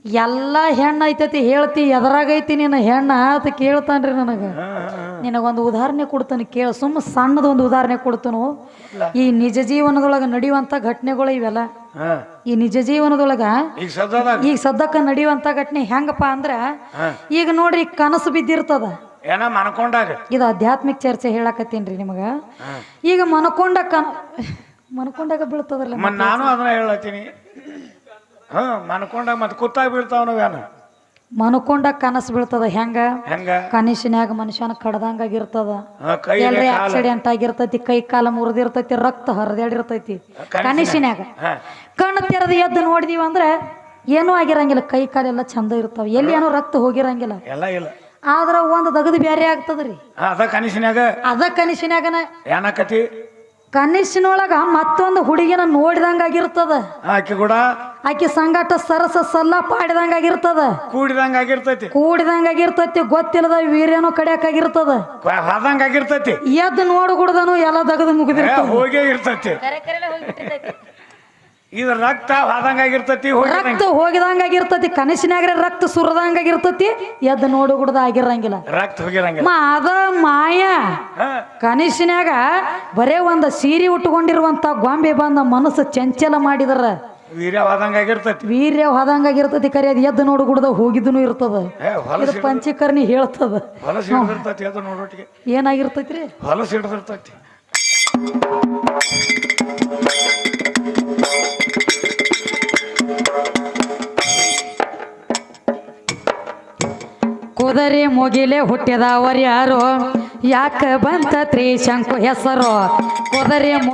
S2: ಎಲ್ಲ ಹೆಣ್ಣು ಐತೈತಿ ಹೇಳ್ತಿ ಎದರಾಗೈತಿ ನಿನ್ನ ಹೆಣ್ಣ ಅಂತ ಕೇಳ್ತಾನ್ರಿ ನನಗೆ. ನಿನಗೊಂದು ಉದಾಹರಣೆ ಕೊಡ್ತಾನೆ ಕೇಳ. ಸುಮ್ಮ ಸಣ್ಣದೊಂದು ಉದಾಹರಣೆ ಕೊಡ್ತಾನು. ಈ ನಿಜ ಜೀವನದೊಳಗೆ ನಡೆಯುವಂಥ ಘಟನೆಗಳು ಇವೆಲ್ಲ. ಈ ನಿಜ ಜೀವನದೊಳಗ
S1: ಈಗ
S2: ಸದ್ಯಕ್ಕೆ ನಡೆಯುವಂಥ ಘಟನೆ ಹೆಂಗಪ್ಪ ಅಂದ್ರೆ ಈಗ ನೋಡ್ರಿ ಕನಸು ಬಿದ್ದಿರ್ತದ. ಇದು ಆಧ್ಯಾತ್ಮಿಕ ಚರ್ಚೆ ಹೇಳಕತ್ತೀನಿ ನಿಮಗೆ. ಈಗ ಮನ್ಕೊಂಡ ಕನ ಮನ್ಕೊಂಡಾಗ ಬೀಳ್ತದಲ್ಲ
S1: ನಾನು ಅದನ್ನ ಹೇಳತ್ತೀನಿ. ಹಾ ಮನ್ಕೊಂಡ ಮತ್ತೆ ಕುತ್ತಾಗ ಬೀಳ್ತಾವ ನಾವೇನ
S2: ಮನ್ಕೊಂಡ ಕನಸು ಬೀಳ್ತದ ಹೆಂಗ?
S1: ಹೆಂಗ?
S2: ಕನಸಿನ್ಯಾಗ ಮನುಷ್ಯನ ಕಡ್ದಂಗಾಗಿರ್ತದ
S1: ಹಾ, ಕೈ
S2: ಎಲ್ರಿ ಆಕ್ಸಿಡೆಂಟ್ ಆಗಿರ್ತೈತಿ ಕೈ ಕಾಲ ಮುರಿದಿರ್ತೈತಿ ರಕ್ತ ಹರಿದಾಡಿರ್ತೈತಿ ಕನಸಿನ್ಯಾಗ.
S1: ಹಾ.
S2: ಕಣ್ಣು ತೆರೆದು ಎದ್ದು ನೋಡಿದೀವಿ ಅಂದ್ರೆ ಏನೂ ಆಗಿರಂಗಿಲ್ಲ ಕೈ ಕಾಲೆಲ್ಲ ಚಂದ ಇರ್ತಾವ. ಎಲ್ಲಿ ಏನೋ ರಕ್ತ ಹೋಗಿರಂಗಿಲ್ಲ.
S1: ಎಲ್ಲ ಇಲ್ಲ.
S2: ಆದ್ರ ಒಂದು ದಗದು ಬ್ಯಾರೆ ಆಗ್ತದ್ರಿ.
S1: ಹಾ, ಅದ ಕನಸಿನ್ಯಾಗ.
S2: ಅದ ಕನಸಿನ್ಯಾಗನ.
S1: ಏನಾಕತಿ
S2: ಕನಸಿನೊಳಗ ಮತ್ತೊಂದು ಹುಡುಗಿನ ನೋಡಿದಂಗಾಗಿರ್ತದ
S1: ಆಕಿ ಕೂಡ
S2: ಆಕಿ ಸಂಗಾಟ ಸರಸ ಸಲ್ಲ ಪಾಡಿದಂಗಾಗಿರ್ತದ
S1: ಕೂಡಿದಂಗ ಆಗಿರ್ತೈತಿ.
S2: ಕೂಡಿದಂಗಾಗಿರ್ತೈತಿ ಗೊತ್ತಿಲ್ಲದ ವೀರ್ಯನೂ ಕಡಿಯಾಕಾಗಿರ್ತದ
S1: ಹದಂಗ ಆಗಿರ್ತೈತಿ.
S2: ಎದ್ದು ನೋಡ್ಗುಡ್ದನು ಎಲ್ಲ ದಗದು ಮುಗಿದಿರ್ತದ.
S1: ಹೋಗೇ ಇರ್ತೈತಿ. ಇದು ರಕ್ತ ಹೋಗಿದಂಗ ಆಗಿರ್ತೈತಿ ಹೋಗಿ
S2: ರಕ್ತ ಸುರದಂಗ ಕನಸಿನಾಗ್ರೆ ರಕ್ತ ನೋಡು ಎದ್ದು ನೋಡುಗುಡ್ದ ಆಗಿರಂಗಿಲ್ಲ.
S1: ರಕ್ತ ಹೋಗಿರಂಗಿಲ್ಲ.
S2: ಮ ಅದ ಮಾಯ. ಕನಸಿನಾಗ ಬರೇ ಒಂದ ಸೀರೆ ಉಟ್ಕೊಂಡಿರುವಂತ ಗೊಂಬೆ ಬಂದ ಮನಸ್ಸು ಚಂಚಲ ಮಾಡಿದರ.
S1: ವೀರ್ಯ ಹಾದಂಗ ಆಗಿರ್ತೈತಿ
S2: ಕರೆ ಅದು ಎದ್ದು ನೋಡುಗುಡ್ದ ಹೋಗಿದ್ದನು ಇರ್ತದ.
S1: ಏ ಹೊಲಸ
S2: ಇದು ಪಂಚಕರ್ಣಿ ಹೇಳ್ತದ.
S1: ಹೊಲಸ ಹಿಡ್ದಿರ್ತೈತಿ ಅದು ನೋಡೋಟಿಗೆ
S2: ಏನಾಗಿರ್ತೈತ್ರಿ?
S1: ಕುದರಿ ಹಿಡ್ದಿರ್ತೈತಿ.
S2: ಕುದರೆ ಮುಗಿಲೆ ಹುಟ್ಟಿದವರ್ಯಾರು ಯಾಕ ಬಂತ ತ್ರಿಶಂಕು ಹೆಸರು? ಕುದರೆ ಮು-